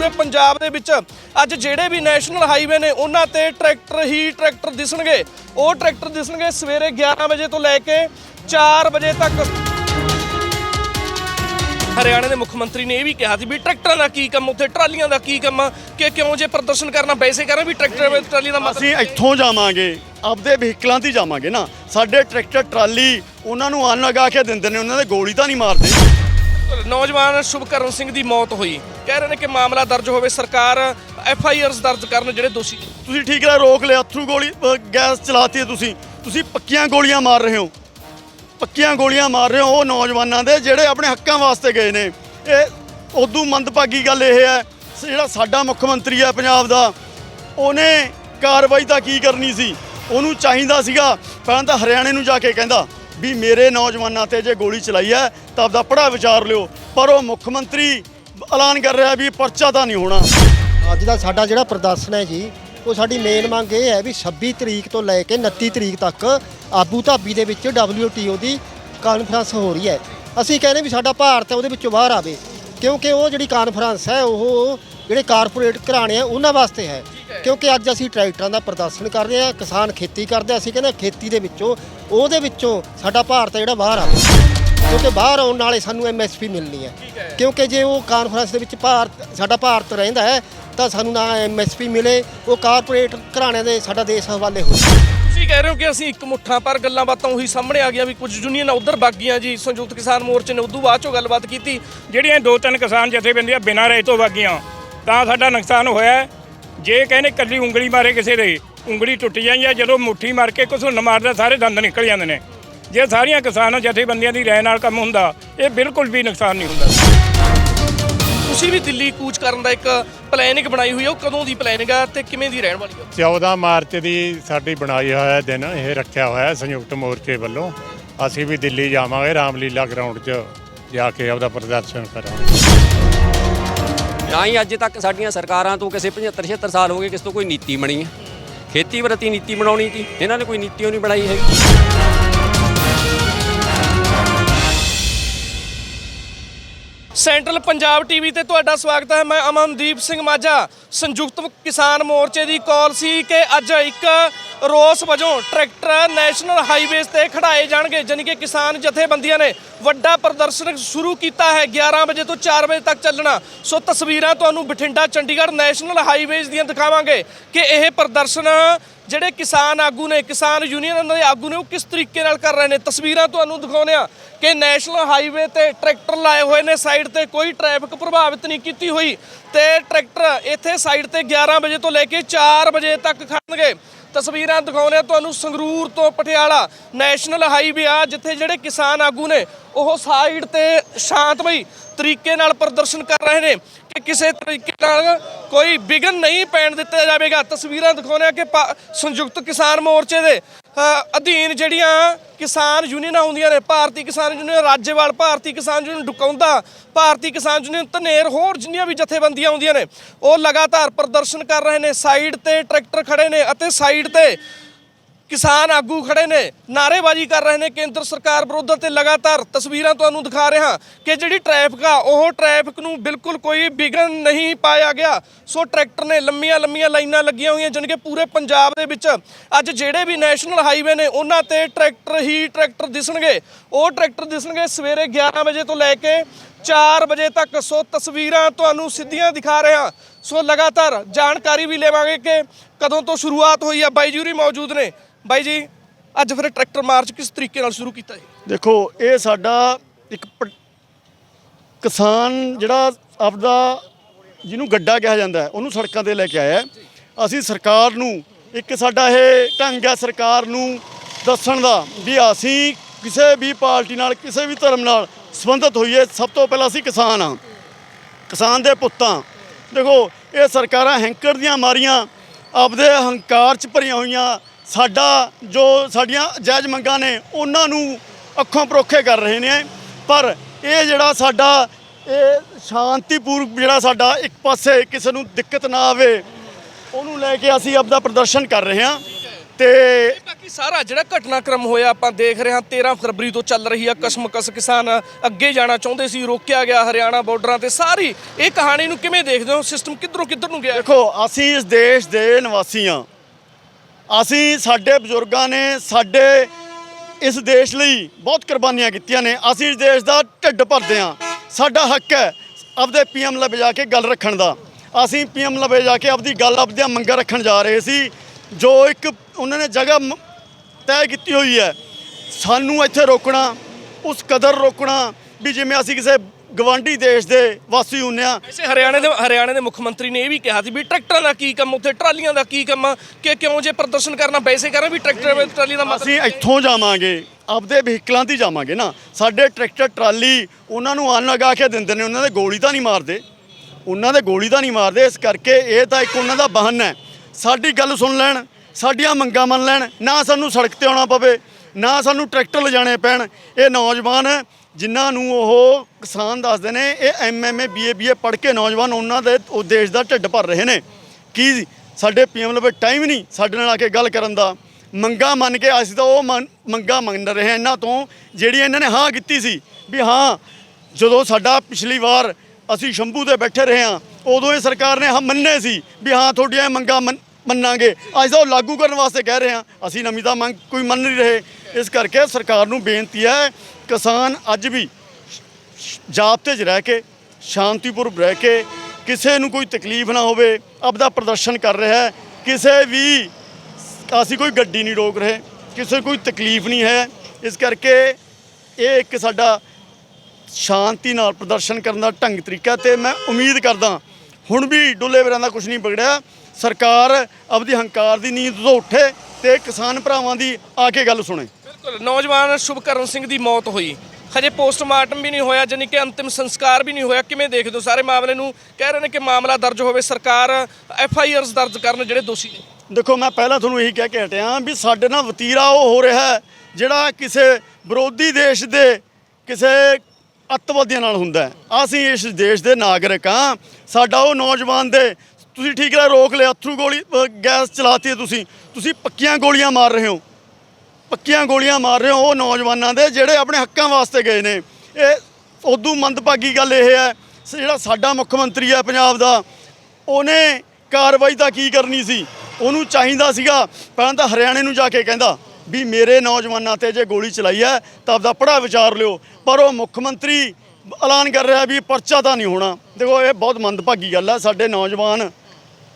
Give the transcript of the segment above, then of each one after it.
ਪੂਰੇ ਪੰਜਾਬ ਦੇ ਵਿੱਚ ਅੱਜ ਜਿਹੜੇ ਵੀ ਨੈਸ਼ਨਲ ਹਾਈਵੇ ਨੇ ਉਹਨਾਂ ਤੇ ਟਰੈਕਟਰ ਹੀ ਟਰੈਕਟਰ ਦਿਸਣਗੇ। ਉਹ ਟਰੈਕਟਰ ਦਿਸਣਗੇ ਸਵੇਰੇ 11 ਵਜੇ ਤੋਂ ਲੈ ਕੇ 4 ਵਜੇ ਤੱਕ। ਹਰਿਆਣਾ ਦੇ ਮੁੱਖ ਮੰਤਰੀ ਨੇ ਇਹ ਵੀ ਕਿਹਾ ਸੀ ਵੀ ਟਰੈਕਟਰਾਂ ਦਾ ਕੀ ਕੰਮ, ਉੱਥੇ ਟਰਾਲੀਆਂ ਦਾ ਕੀ ਕੰਮ, ਕਿ ਕਿਉਂ ਜੇ ਪ੍ਰਦਰਸ਼ਨ ਕਰਨਾ ਵੈਸੇ ਕਰਾਂ ਵੀ ਟਰੈਕਟਰ ਵਿੱਚ ਟਰਾਲੀ ਦਾ ਅਸੀਂ ਇੱਥੋਂ ਜਾਵਾਂਗੇ, ਆਪਦੇ ਵਹੀਕਲਾਂ ਤੇ ਹੀ ਜਾਵਾਂਗੇ ਨਾ। ਸਾਡੇ ਟਰੈਕਟਰ, ਟਰਾਲੀ ਉਹਨਾਂ ਨੂੰ ਅੰਨ ਲਗਾ ਕੇ ਦਿੰਦੇ ਨੇ, ਉਹਨਾਂ ਦੇ ਗੋਲੀ ਤਾਂ ਨਹੀਂ ਮਾਰਦੇ। ਨੌਜਵਾਨ ਸ਼ੁਭਕਰਨ ਸਿੰਘ ਦੀ ਮੌਤ ਹੋਈ। ਕਹਿ ਰਹੇ ਨੇ ਕਿ ਮਾਮਲਾ ਦਰਜ ਹੋਵੇ ਸਰਕਾਰ ਐਫ ਆਈ ਆਰਸ ਦਰਜ ਕਰਨ ਜਿਹੜੇ ਦੋਸ਼ੀ ਤੁਸੀਂ ਠੀਕ ਹੈ ਰੋਕ ਲਿਆ। ਅਥਰੂ ਗੋਲੀ ਅ, ਗੈਸ ਚਲਾਤੀ ਹੈ ਤੁਸੀਂ। ਤੁਸੀਂ ਪੱਕੀਆਂ ਗੋਲੀਆਂ ਮਾਰ ਰਹੇ ਹੋ। ਪੱਕੀਆਂ ਗੋਲੀਆਂ ਮਾਰ ਰਹੇ ਹੋ ਉਹ ਨੌਜਵਾਨਾਂ ਦੇ ਜਿਹੜੇ ਆਪਣੇ ਹੱਕਾਂ ਵਾਸਤੇ ਗਏ ਨੇ। ਇਹ ਉਦੋਂ ਮੰਦਭਾਗੀ ਗੱਲ ਇਹ ਹੈ ਸ- ਜਿਹੜਾ ਸਾਡਾ ਮੁੱਖ ਮੰਤਰੀ ਹੈ ਪੰਜਾਬ ਦਾ ਉਹਨੇ ਕਾਰਵਾਈ ਤਾਂ ਕੀ ਕਰਨੀ ਸੀ? ਉਹਨੂੰ ਚਾਹੀਦਾ ਸੀਗਾ ਪਹਿਲਾਂ ਤਾਂ ਹਰਿਆਣੇ ਨੂੰ ਜਾ ਕੇ ਕਹਿੰਦਾ। ਵੀ ਮੇਰੇ ਨੌਜਵਾਨਾਂ ਤੇ ਜੇ ਗੋਲੀ ਚਲਾਈ ਹੈ, ਤਾਂ ਆਪਦਾ ਪੜਾ ਵਿਚਾਰ ਲਿਓ। ਪਰ ਉਹ ਮੁੱਖ ਮੰਤਰੀ ਐਲਾਨ ਕਰ ਰਿਹਾ ਵੀ ਪਰਚਾ ਤਾਂ ਨਹੀਂ ਹੋਣਾ। ਅੱਜ ਦਾ ਸਾਡਾ ਜਿਹੜਾ ਪ੍ਰਦਰਸ਼ਨ ਹੈ ਜੀ, ਉਹ ਸਾਡੀ ਮੇਨ ਮੰਗ ਇਹ ਹੈ ਵੀ 26 ਤਰੀਕ ਤੋਂ ਲੈ ਕੇ 29 ਤਰੀਕ ਤੱਕ ਆਬੂ ਧਾਬੀ ਦੇ ਵਿੱਚ WTO ਦੀ ਕਾਨਫਰੰਸ ਹੋ ਰਹੀ ਹੈ। ਅਸੀਂ ਕਹਿੰਦੇ ਵੀ ਸਾਡਾ ਭਾਰਤ ਉਹਦੇ ਵਿੱਚੋਂ ਬਾਹਰ ਆਵੇ। ਕਿਉਂਕਿ ਉਹ ਜਿਹੜੀ ਕਾਨਫਰੰਸ ਹੈ, ਉਹ ਜਿਹੜੇ ਕਾਰਪੋਰੇਟ ਘਰਾਣੇ ਆ, ਉਹਨਾਂ ਵਾਸਤੇ ਹੈ। ਕਿਉਂਕਿ ਅੱਜ ਅਸੀਂ ਟਰੈਕਟਰਾਂ ਦਾ ਪ੍ਰਦਰਸ਼ਨ ਕਰ ਰਹੇ ਹਾਂ ਕਿਸਾਨ ਖੇਤੀ ਕਰਦੇ ਆ ਅਸੀਂ ਕਹਿੰਦੇ ਖੇਤੀ ਦੇ ਵਿੱਚੋਂ ਉਹਦੇ ਵਿੱਚੋਂ ਸਾਡਾ ਭਾਰਤ ਜਿਹੜਾ ਬਾਹਰ ਆਵੇ ਕਿਉਂਕਿ ਬਾਹਰ ਆਉਣ ਨਾਲੇ ਸਾਨੂੰ ਐਮਐਸਪੀ ਮਿਲਣੀ ਹੈ। ਕਿਉਂਕਿ ਜੇ ਉਹ ਕਾਨਫਰੰਸ ਦੇ ਵਿੱਚ ਭਾਰਤ ਸਾਡਾ ਭਾਰਤ ਰਹਿੰਦਾ ਹੈ ਤਾਂ ਸਾਨੂੰ ਨਾ ਐਮਐਸਪੀ ਮਿਲੇ ਉਹ ਕਾਰਪੋਰੇਟ ਘਰਾਣਿਆਂ ਦੇ ਸਾਡਾ ਦੇਸ਼ ਹਵਾਲੇ ਹੋ ਤੁਸੀਂ ਕਹਿ ਰਹੇ ਹੋ ਕਿ ਅਸੀਂ ਇੱਕ ਮੁੱਠਾ ਪਰ ਗੱਲਾਂ ਬਾਤਾਂ ਉਹੀ ਸਾਹਮਣੇ ਆ ਗਈਆਂ ਵੀ ਕੁਝ ਯੂਨੀਅਨ ਉਧਰ ਬਾਗੀਆਂ ਜੀ। ਸੰਯੁਕਤ ਕਿਸਾਨ ਮੋਰਚੇ ਨੇ ਉਦੋਂ ਬਾਅਦ ਚੋਂ ਗੱਲਬਾਤ ਕੀਤੀ ਜਿਹੜੀਆਂ ਦੋ ਤਿੰਨ ਕਿਸਾਨ ਜਥੇਬੰਦੀਆਂ ਬਿਨਾਂ ਰਾਏ ਤੋਂ ਵਾਗੀਆਂ ਤਾਂ ਸਾਡਾ ਨੁਕਸਾਨ ਹੋਇਆ। ਜੇ ਕਹਿੰਦੇ ਕੱਲੀ ਉਂਗਲੀ ਮਾਰੇ ਕਿਸੇ ਦੇ ਉਂਗਲੀ ਟੁੱਟ ਜਾਂਦੀ ਹੈ ਜਦੋਂ ਮੁੱਠੀ ਮਾਰ ਕੇ ਘਸੁੰਨ ਮਾਰਦਾ ਸਾਰੇ ਦੰਦ ਨਿਕਲ ਜਾਂਦੇ ਨੇ। ਜੇ ਸਾਰੀਆਂ ਕਿਸਾਨ ਜਥੇਬੰਦੀਆਂ ਦੀ ਰਾਏ ਨਾਲ ਕੰਮ ਹੁੰਦਾ ਇਹ ਬਿਲਕੁਲ ਵੀ ਨੁਕਸਾਨ ਨਹੀਂ ਹੁੰਦਾ। ਤੁਸੀਂ ਵੀ ਦਿੱਲੀ ਕੂਚ ਕਰਨ ਦਾ ਇੱਕ ਪਲੈਨਿੰਗ ਬਣਾਈ ਹੋਈ ਹੈ ਉਹ ਕਦੋਂ ਦੀ ਪਲੈਨਿੰਗ ਆ ਤੇ ਕਿਵੇਂ ਦੀ ਰਹਿਣ ਵਾਲੀ ਹੈ 14 ਮਾਰਚ ਦੀ ਸਾਡੀ ਬਣਾਈ ਹੋਇਆ ਦਿਨ ਇਹ ਰੱਖਿਆ ਹੋਇਆ ਹੈ ਸੰਯੁਕਤ ਮੋਰਚੇ ਵੱਲੋਂ। ਅਸੀਂ ਵੀ ਦਿੱਲੀ ਜਾਵਾਂਗੇ ਰਾਮਲੀਲਾ ਗਰਾਊਂਡ 'ਚ ਜਾ ਕੇ ਆਪਦਾ ਪ੍ਰਦਰਸ਼ਨ ਕਰਾਂਗੇ। ਨਾ ਹੀ ਅੱਜ ਤੱਕ ਸਾਡੀਆਂ ਸਰਕਾਰਾਂ ਤੋਂ ਕਿਸੇ 75 76 ਸਾਲ ਹੋ ਗਏ ਕਿਸ ਤੋਂ ਕੋਈ ਨੀਤੀ ਬਣੀ ਹੈ। ਖੇਤੀ ਪ੍ਰਤੀ ਨੀਤੀ ਬਣਾਉਣੀ ਸੀ, ਇਹਨਾਂ ਨੇ ਕੋਈ ਨੀਤੀ ਓ ਨਹੀਂ ਬਣਾਈ ਹੈਗੀ। ਸੈਂਟਰਲ ਪੰਜਾਬ ਟੀਵੀ ਤੇ ਤੁਹਾਡਾ ਸਵਾਗਤ ਹੈ, ਮੈਂ ਅਮਨਦੀਪ ਸਿੰਘ ਮਾਝਾ। ਸੰਯੁਕਤ ਕਿਸਾਨ ਮੋਰਚੇ ਦੀ ਕਾਲ ਸੀ ਕਿ ਅੱਜ ਇੱਕ ਰੋਸ ਵਜੋਂ ਟਰੈਕਟਰ ਨੈਸ਼ਨਲ ਹਾਈਵੇਜ਼ ਤੇ ਖੜਾਏ ਜਾਣਗੇ, ਜਾਣੀ ਕਿ ਕਿਸਾਨ ਜਥੇਬੰਦੀਆਂ ਨੇ ਵੱਡਾ ਪ੍ਰਦਰਸ਼ਨ ਸ਼ੁਰੂ ਕੀਤਾ ਹੈ 11 ਵਜੇ ਤੋਂ 4 ਵਜੇ ਤੱਕ ਚੱਲਣਾ। ਸੋ ਤਸਵੀਰਾਂ ਤੁਹਾਨੂੰ ਬਠਿੰਡਾ ਚੰਡੀਗੜ੍ਹ ਨੈਸ਼ਨਲ ਹਾਈਵੇਜ਼ ਦੀਆਂ ਦਿਖਾਵਾਂਗੇ ਕਿ ਇਹ ਪ੍ਰਦਰਸ਼ਨ ਜਿਹੜੇ ਕਿਸਾਨ ਆਗੂ ਨੇ, ਕਿਸਾਨ ਯੂਨੀਅਨ ਦੇ ਆਗੂ ਨੇ, ਉਹ ਕਿਸ ਤਰੀਕੇ ਨਾਲ ਕਰ ਰਹੇ ਨੇ? ਤਸਵੀਰਾਂ ਤੁਹਾਨੂੰ ਦਿਖਾਉਂਦੇ ਆ ਕਿ ਨੈਸ਼ਨਲ ਹਾਈਵੇ ਤੇ ਟਰੈਕਟਰ ਲਾਏ ਹੋਏ ਨੇ। ਸਾਈਡ ਤੇ ਕੋਈ ਟ੍ਰੈਫਿਕ ਪ੍ਰਭਾਵਿਤ ਨਹੀਂ ਕੀਤੀ ਹੋਈ ਤੇ ਟਰੈਕਟਰ ਇੱਥੇ ਸਾਈਡ ਤੇ 11 ਵਜੇ ਤੋਂ ਲੈ ਕੇ 4 ਵਜੇ ਤੱਕ ਖੜਨਗੇ। ਤਸਵੀਰਾਂ ਦਿਖਾਉਂਦੇ ਆ ਤੁਹਾਨੂੰ ਸੰਗਰੂਰ ਤੋਂ ਪਟਿਆਲਾ ਨੈਸ਼ਨਲ ਹਾਈਵੇ ਆ, ਜਿੱਥੇ ਜਿਹੜੇ ਕਿਸਾਨ ਆਗੂ ਨੇ, ਉਹ ਸਾਈਡ ਤੇ ਸ਼ਾਂਤਮਈ ਤਰੀਕੇ ਨਾਲ ਪ੍ਰਦਰਸ਼ਨ ਕਰ ਰਹੇ ਨੇ ਕਿ ਕਿਸੇ ਤਰੀਕੇ ਨਾਲ ਕੋਈ ਵਿਘਨ ਨਹੀਂ ਪੈਣ ਦਿੱਤਾ ਜਾਵੇਗਾ। ਤਸਵੀਰਾਂ ਦਿਖਾਉਂਦੇ ਆ ਕਿ ਪਾ- ਸੰਯੁਕਤ ਕਿਸਾਨ ਮੋਰਚੇ ਦੇ ਅਧੀਨ ਜਿਹੜੀਆਂ ਕਿਸਾਨ ਯੂਨੀਅਨਾਂ ਹੁੰਦੀਆਂ ਨੇ, ਭਾਰਤੀ ਕਿਸਾਨ ਯੂਨੀਅਨ, ਰਾਜੇਵਾਲ, ਭਾਰਤੀ ਕਿਸਾਨ ਯੂਨੀਅਨ, ਡੁਕੌਂਦਾ, ਭਾਰਤੀ ਕਿਸਾਨ ਯੂਨੀਅਨ, ਧਨੇਰ, ਹੋਰ ਜਿੰਨੀਆਂ ਵੀ ਜਥੇਬੰਦੀਆਂ ਹੁੰਦੀਆਂ ਨੇ, ਉਹ ਲਗਾਤਾਰ ਪ੍ਰਦਰਸ਼ਨ ਕਰ ਰਹੇ ਨੇ, ਸਾਈਡ ਤੇ ਟਰੈਕਟਰ ਖੜੇ ਨੇ ਅਤੇ ਸਾਈਡ ਤੇ ਕਿਸਾਨ ਆਗੂ ਖੜੇ ਨੇ, ਨਾਅਰੇਬਾਜ਼ੀ ਕਰ ਰਹੇ ਨੇ, ਕੇਂਦਰ ਸਰਕਾਰ ਵਿਰੁੱਧ ਤੇ ਲਗਾਤਾਰ ਤਸਵੀਰਾਂ ਤੁਹਾਨੂੰ ਦਿਖਾ ਰਿਹਾ ਕਿ ਜਿਹੜੀ ਟ੍ਰੈਫਿਕ ਆ, ਉਹ ਟ੍ਰੈਫਿਕ ਨੂੰ ਬਿਲਕੁਲ ਕੋਈ ਵਿਘਨ ਨਹੀਂ ਪਾਇਆ ਗਿਆ। ਸੋ ਟਰੈਕਟਰ ਨੇ ਲੰਮੀਆਂ ਲੰਮੀਆਂ ਲਾਈਨਾਂ ਲੱਗੀਆਂ ਹੋਈਆਂ, ਜਾਣੀ ਕਿ ਪੂਰੇ ਪੰਜਾਬ ਦੇ ਵਿੱਚ ਅੱਜ ਜਿਹੜੇ ਵੀ ਨੈਸ਼ਨਲ ਹਾਈਵੇ ਨੇ, ਉਹਨਾਂ ਤੇ ਟਰੈਕਟਰ ਹੀ ਟਰੈਕਟਰ ਦਿਸਣਗੇ। ਉਹ ਟਰੈਕਟਰ ਦਿਸਣਗੇ ਸਵੇਰੇ 11 ਵਜੇ ਤੋਂ ਲੈ ਕੇ 4 ਵਜੇ ਤੱਕ। ਸੋ ਤਸਵੀਰਾਂ ਤੁਹਾਨੂੰ ਸਿੱਧੀਆਂ ਦਿਖਾ ਰਿਹਾ ਸੋ ਲਗਾਤਾਰ ਜਾਣਕਾਰੀ ਵੀ ਲਵਾਂਗੇ ਕਿ ਕਦੋਂ ਤੋਂ ਸ਼ੁਰੂਆਤ ਹੋਈ ਆ, ਬਾਈ ਜੂਰੀ ਮੌਜੂਦ ਨੇ। ਬਾਈ ਜੀ, ਅੱਜ ਫਿਰ ਟਰੈਕਟਰ ਮਾਰਚ ਕਿਸ ਤਰੀਕੇ ਨਾਲ ਸ਼ੁਰੂ ਕੀਤਾ ਜੀ? ਦੇਖੋ, ਇਹ ਸਾਡਾ ਇੱਕ ਪ- ਕਿਸਾਨ ਜਿਹੜਾ ਆਪਦਾ ਜਿਹਨੂੰ ਗੱਡਾ ਕਿਹਾ ਜਾਂਦਾ ਉਹਨੂੰ ਸੜਕਾਂ ਤੇ ਲੈ ਕੇ ਆਇਆ ਅਸੀਂ ਸਰਕਾਰ ਨੂੰ, ਇੱਕ ਸਾਡਾ ਇਹ ਢੰਗ ਹੈ ਸਰਕਾਰ ਨੂੰ ਦੱਸਣ ਦਾ ਵੀ ਅਸੀਂ ਕਿਸੇ ਵੀ ਪਾਰਟੀ ਨਾਲ, ਕਿਸੇ ਵੀ ਧਰਮ ਨਾਲ ਸੰਬੰਧਿਤ ਹੋਈਏ, ਸਭ ਤੋਂ ਪਹਿਲਾਂ ਅਸੀਂ ਕਿਸਾਨ ਹਾਂ। ਕਿਸਾਨ ਦੇ ਪੁੱਤਾਂ ਦੇਖੋ, ਇਹ ਸਰਕਾਰਾਂ ਹੈਂਕਰ ਦੀਆਂ ਮਾਰੀਆਂ, ਆਪਦੇ ਹੰਕਾਰ ਚ ਭਰੀਆਂ ਹੋਈਆਂ ਸਾਡਾ ਜੋ ਸਾਡੀਆਂ ਜਾਇਜ਼ ਮੰਗਾਂ ਨੇ ਉਹਨਾਂ ਨੂੰ ਅੱਖੋਂ ਪਰੋਖੇ ਕਰ ਰਹੇ ਨੇ। ਪਰ ਇਹ ਜਿਹੜਾ ਸਾਡਾ ਇਹ ਸ਼ਾਂਤੀਪੂਰਵਕ ਜਿਹੜਾ ਸਾਡਾ ਇੱਕ ਪਾਸੇ ਕਿਸੇ ਨੂੰ ਦਿੱਕਤ ਨਾ ਆਵੇ ਉਹਨੂੰ ਲੈ ਕੇ ਅਸੀਂ ਆਪਦਾ ਪ੍ਰਦਰਸ਼ਨ ਕਰ ਰਹੇ ਹਾਂ। ਤੇ ਬਾਕੀ ਸਾਰਾ ਜਿਹੜਾ ਘਟਨਾਕ੍ਰਮ ਹੋਇਆ ਆਪਾਂ ਦੇਖ ਰਹੇ ਹਾਂ 13 ਫਰਵਰੀ ਤੋਂ ਚੱਲ ਰਹੀ ਆ ਕਸਮਕਸ। ਕਿਸਾਨ ਅੱਗੇ ਜਾਣਾ ਚਾਹੁੰਦੇ ਸੀ ਰੋਕਿਆ ਗਿਆ ਹਰਿਆਣਾ ਬਾਰਡਰਾਂ ਤੇ। ਸਾਰੀ ਇਹ ਕਹਾਣੀ ਨੂੰ ਕਿਵੇਂ ਦੇਖਦੇ ਹੋ? ਸਿਸਟਮ ਕਿੱਧਰੋਂ ਕਿੱਧਰ ਨੂੰ ਗਿਆ? ਦੇਖੋ ਅਸੀਂ ਇਸ ਦੇਸ਼ ਦੇ ਨਿਵਾਸੀ ਹਾਂ। ਅਸੀਂ ਸਾਡੇ ਬਜ਼ੁਰਗਾਂ ਨੇ ਸਾਡੇ ਇਸ ਦੇਸ਼ ਲਈ ਬਹੁਤ ਕੁਰਬਾਨੀਆਂ ਕੀਤੀਆਂ ਨੇ। ਅਸੀਂ ਇਸ ਦੇਸ਼ ਦਾ ਢਿੱਡ ਭਰਦੇ ਹਾਂ। ਸਾਡਾ ਹੱਕ ਹੈ ਆਪਦੇ ਪੀਐਮ ਲਵੇ ਜਾ ਕੇ ਗੱਲ ਰੱਖਣ ਦਾ। ਅਸੀਂ ਪੀਐਮ ਲਵੇ ਜਾ ਕੇ ਆਪਦੀ ਗੱਲ, ਆਪਦੀਆਂ ਮੰਗਾਂ ਰੱਖਣ ਜਾ ਰਹੇ ਸੀ। ਜੋ ਇੱਕ ਉਹਨਾਂ ਨੇ ਜਗ੍ਹਾ ਤੈਅ ਕੀਤੀ ਹੋਈ ਹੈ। ਸਾਨੂੰ ਇੱਥੇ ਰੋਕਣਾ, ਉਸ ਕਦਰ ਰੋਕਣਾ ਵੀ ਜਿਵੇਂ ਅਸੀਂ ਕਿਸੇ ਗਵਾਂਢੀ ਦੇਸ਼ ਦੇ ਵਾਸੀ ਹੁੰਨੇ ਆ। ਵੈਸੇ ਹਰਿਆਣੇ ਦੇ ਹਰਿਆਣੇ ਦੇ ਮੁੱਖ ਮੰਤਰੀ ਨੇ ਇਹ ਵੀ ਕਿਹਾ ਸੀ ਵੀ ਟਰੈਕਟਰਾਂ ਦਾ ਕੀ ਕੰਮ ਉੱਥੇ ਟਰਾਲੀਆਂ ਦਾ ਕੀ ਕੰਮ ਕਿ ਕਿਉਂ ਜੇ ਪ੍ਰਦਰਸ਼ਨ ਕਰਨਾ ਵੈਸੇ ਕਰਾਂ ਵੀ ਟਰੈਕਟਰ ਟਰਾਲੀ ਦਾ ਮਤਲਬ ਅਸੀਂ ਇੱਥੋਂ ਜਾਵਾਂਗੇ ਆਪਦੇ ਵਹੀਕਲਾਂ ਹੀ ਜਾਵਾਂਗੇ ਨਾ। ਸਾਡੇ ਟਰੈਕਟਰ ਟਰਾਲੀ ਉਹਨਾਂ ਨੂੰ ਅੰਨ ਲਗਾ ਕੇ ਦਿੰਦੇ ਨੇ ਉਹਨਾਂ ਦੇ ਗੋਲੀ ਤਾਂ ਨਹੀਂ ਮਾਰਦੇ। ਉਹਨਾਂ ਦੇ ਗੋਲੀ ਤਾਂ ਨਹੀਂ ਮਾਰਦੇ ਇਸ ਕਰਕੇ ਇਹ ਤਾਂ ਇੱਕ ਉਹਨਾਂ ਦਾ ਬਹਾਨਾ ਹੈ। ਸਾਡੀ ਗੱਲ ਸੁਣ ਲੈਣ ਸਾਡੀਆਂ ਮੰਗਾਂ ਮੰਨ ਲੈਣ ਨਾ ਸਾਨੂੰ ਸੜਕ ਤੇ ਆਉਣਾ ਪਵੇ ਨਾ ਸਾਨੂੰ ਟਰੈਕਟਰ ਲਿਜਾਣੇ ਪੈਣ। ਇਹ ਨੌਜਵਾਨ ਜਿਨ੍ਹਾਂ ਨੂੰ ਉਹ ਕਿਸਾਨ ਦੱਸਦੇ ਨੇ, ਇਹ ਐਮਐਮਏ ਬੀਏ ਬੀਏ ਪੜ੍ਹ ਕੇ ਨੌਜਵਾਨ ਉਹਨਾਂ ਦੇ ਉਹ ਦੇਸ਼ ਦਾ ਢਿੱਡ ਭਰ ਰਹੇ ਨੇ। ਕੀ ਸਾਡੇ ਪੀਐਮ ਲਵੇ ਟਾਈਮ ਨਹੀਂ ਸਾਡੇ ਨਾਲ ਆ ਕੇ ਗੱਲ ਕਰਨ ਦਾ? ਮੰਗਾ ਮੰਨ ਕੇ ਅਸੀਂ ਤਾਂ ਉਹ ਮੰਨ- ਮੰਗਾਂ ਮੰਨ ਰਹੇ ਹਾਂ ਇਹਨਾਂ ਤੋਂ ਜਿਹੜੀ ਇਹਨਾਂ ਨੇ ਹਾਂ ਕੀਤੀ ਸੀ ਵੀ ਹਾਂ, ਜਦੋਂ ਸਾਡਾ ਪਿਛਲੀ ਵਾਰ ਅਸੀਂ ਸ਼ੰਭੂ ਤੇ ਬੈਠੇ ਰਹੇ ਹਾਂ, ਉਦੋਂ ਇਹ ਸਰਕਾਰ ਨੇ ਹਾਂ ਮੰਨੇ ਸੀ ਵੀ ਹਾਂ, ਤੁਹਾਡੀਆਂ ਇਹ ਮੰਗਾਂ ਮੰਨ- ਮੰਨਾਂਗੇ। ਅੱਜ ਤਾਂ ਉਹ ਲਾਗੂ ਕਰਨ ਵਾਸਤੇ ਕਹਿ ਰਹੇ ਹਾਂ। ਅਸੀਂ ਨਵੀਂ ਤਾਂ ਮੰਗ ਕੋਈ ਮੰਨ ਨਹੀਂ ਰਹੇ। ਇਸ ਕਰਕੇ ਸਰਕਾਰ ਨੂੰ ਬੇਨਤੀ ਹੈ, ਕਿਸਾਨ ਅੱਜ ਵੀ ਜਾਬਤੇ 'ਚ ਰਹਿ ਕੇ ਸ਼ਾਂਤੀਪੂਰਵ ਰਹਿ ਕੇ, ਕਿਸੇ ਨੂੰ ਕੋਈ ਤਕਲੀਫ ਨਾ ਹੋਵੇ, ਆਪਦਾ ਪ੍ਰਦਰਸ਼ਨ ਕਰ ਰਿਹਾ ਹੈ। ਕਿਸੇ ਵੀ ਅਸੀਂ ਕੋਈ ਗੱਡੀ ਨਹੀਂ ਰੋਕ ਰਹੇ। ਕਿਸੇ ਕੋਈ ਤਕਲੀਫ ਨਹੀਂ ਹੈ। ਇਸ ਕਰਕੇ ਇਹ ਇੱਕ ਸਾਡਾ ਸ਼ਾਂਤੀ ਨਾਲ ਪ੍ਰਦਰਸ਼ਨ ਕਰਨ ਦਾ ਢੰਗ ਤਰੀਕਾ ਤੇ ਮੈਂ ਉਮੀਦ ਕਰਦਾ ਹੁਣ ਵੀ ਡੁੱਲੇ ਵੀਰਾਂ ਦਾ ਕੁਝ ਨਹੀਂ ਵਿਗੜਿਆ। ਸਰਕਾਰ ਆਪਦੀ ਹੰਕਾਰ ਦੀ ਨੀਂਦ ਤੋਂ ਉੱਠੇ ਤੇ ਕਿਸਾਨ ਭਰਾਵਾਂ ਦੀ ਆ ਕੇ ਗੱਲ ਸੁਣੇ। ਬਿਲਕੁਲ ਨੌਜਵਾਨ ਸ਼ੁਭਕਰਨ ਸਿੰਘ ਦੀ ਮੌਤ ਹੋਈ। ਹਜੇ ਪੋਸਟਮਾਰਟਮ ਵੀ ਨਹੀਂ ਹੋਇਆ ਜਾਨੀ ਕਿ ਅੰਤਿਮ ਸੰਸਕਾਰ ਵੀ ਨਹੀਂ ਹੋਇਆ। ਕਿਵੇਂ ਦੇਖਦੇ ਹੋ? ਸਾਰੇ ਮਾਮਲੇ ਨੂੰ ਕਹਿ ਰਹੇ ਨੇ ਕਿ ਮਾਮਲਾ ਦਰਜ ਹੋਵੇ ਸਰਕਾਰ ਐਫ ਆਈ ਆਰਸ ਦਰਜ ਕਰਨ ਜਿਹੜੇ ਦੋਸ਼ੀ ਨੇ। ਦੇਖੋ ਮੈਂ ਪਹਿਲਾਂ ਤੁਹਾਨੂੰ ਇਹੀ ਕਹਿ ਕੇ ਹਟਿਆ ਵੀ ਸਾਡੇ ਨਾਲ ਵਤੀਰਾ ਉਹ ਹੋ ਰਿਹਾ ਹੈ ਜਿਹੜਾ ਕਿਸੇ ਵਿਰੋਧੀ ਦੇਸ਼ ਦੇ ਕਿਸੇ ਅੱਤਵਾਦੀਆਂ ਨਾਲ ਹੁੰਦਾ ਅਸੀਂ ਇਸ ਦੇਸ਼ ਦੇ ਨਾਗਰਿਕ ਹਾਂ। ਸਾਡਾ ਉਹ ਨੌਜਵਾਨ ਦੇ ਤੁਸੀਂ ਠੀਕ ਹੈ ਰੋਕ ਲਿਆ ਅਥਰੂ ਗੋਲੀ ਅ, ਗੈਸ ਚਲਾਤੀ ਹੈ ਤੁਸੀਂ। ਤੁਸੀਂ ਪੱਕੀਆਂ ਗੋਲੀਆਂ ਮਾਰ ਰਹੇ ਹੋ। ਪੱਕੀਆਂ ਗੋਲੀਆਂ ਮਾਰ ਰਹੇ ਹੋ ਉਹ ਨੌਜਵਾਨਾਂ ਦੇ ਜਿਹੜੇ ਆਪਣੇ ਹੱਕਾਂ ਵਾਸਤੇ ਗਏ ਨੇ। ਇਹ ਉਦੋਂ ਮੰਦਭਾਗੀ ਗੱਲ ਇਹ ਹੈ ਸ- ਜਿਹੜਾ ਸਾਡਾ ਮੁੱਖ ਮੰਤਰੀ ਹੈ ਪੰਜਾਬ ਦਾ ਉਹਨੇ ਕਾਰਵਾਈ ਤਾਂ ਕੀ ਕਰਨੀ ਸੀ? ਉਹਨੂੰ ਚਾਹੀਦਾ ਸੀਗਾ ਪਹਿਲਾਂ ਤਾਂ ਹਰਿਆਣੇ ਨੂੰ ਜਾ ਕੇ ਕਹਿੰਦਾ ਵੀ ਮੇਰੇ ਨੌਜਵਾਨਾਂ ਤੇ ਜੇ ਗੋਲੀ ਚਲਾਈ ਹੈ ਤਾਂ ਆਪਦਾ ਪੜਾ ਵਿਚਾਰ ਲਿਓ। ਪਰ ਉਹ ਮੁੱਖ ਮੰਤਰੀ ਐਲਾਨ ਕਰ ਰਿਹਾ ਵੀ ਪਰਚਾ ਤਾਂ ਨਹੀਂ ਹੋਣਾ। ਦੇਖੋ, ਇਹ ਬਹੁਤ ਮੰਦਭਾਗੀ ਗੱਲ ਹੈ ਸਾਡੇ ਨੌਜਵਾਨ,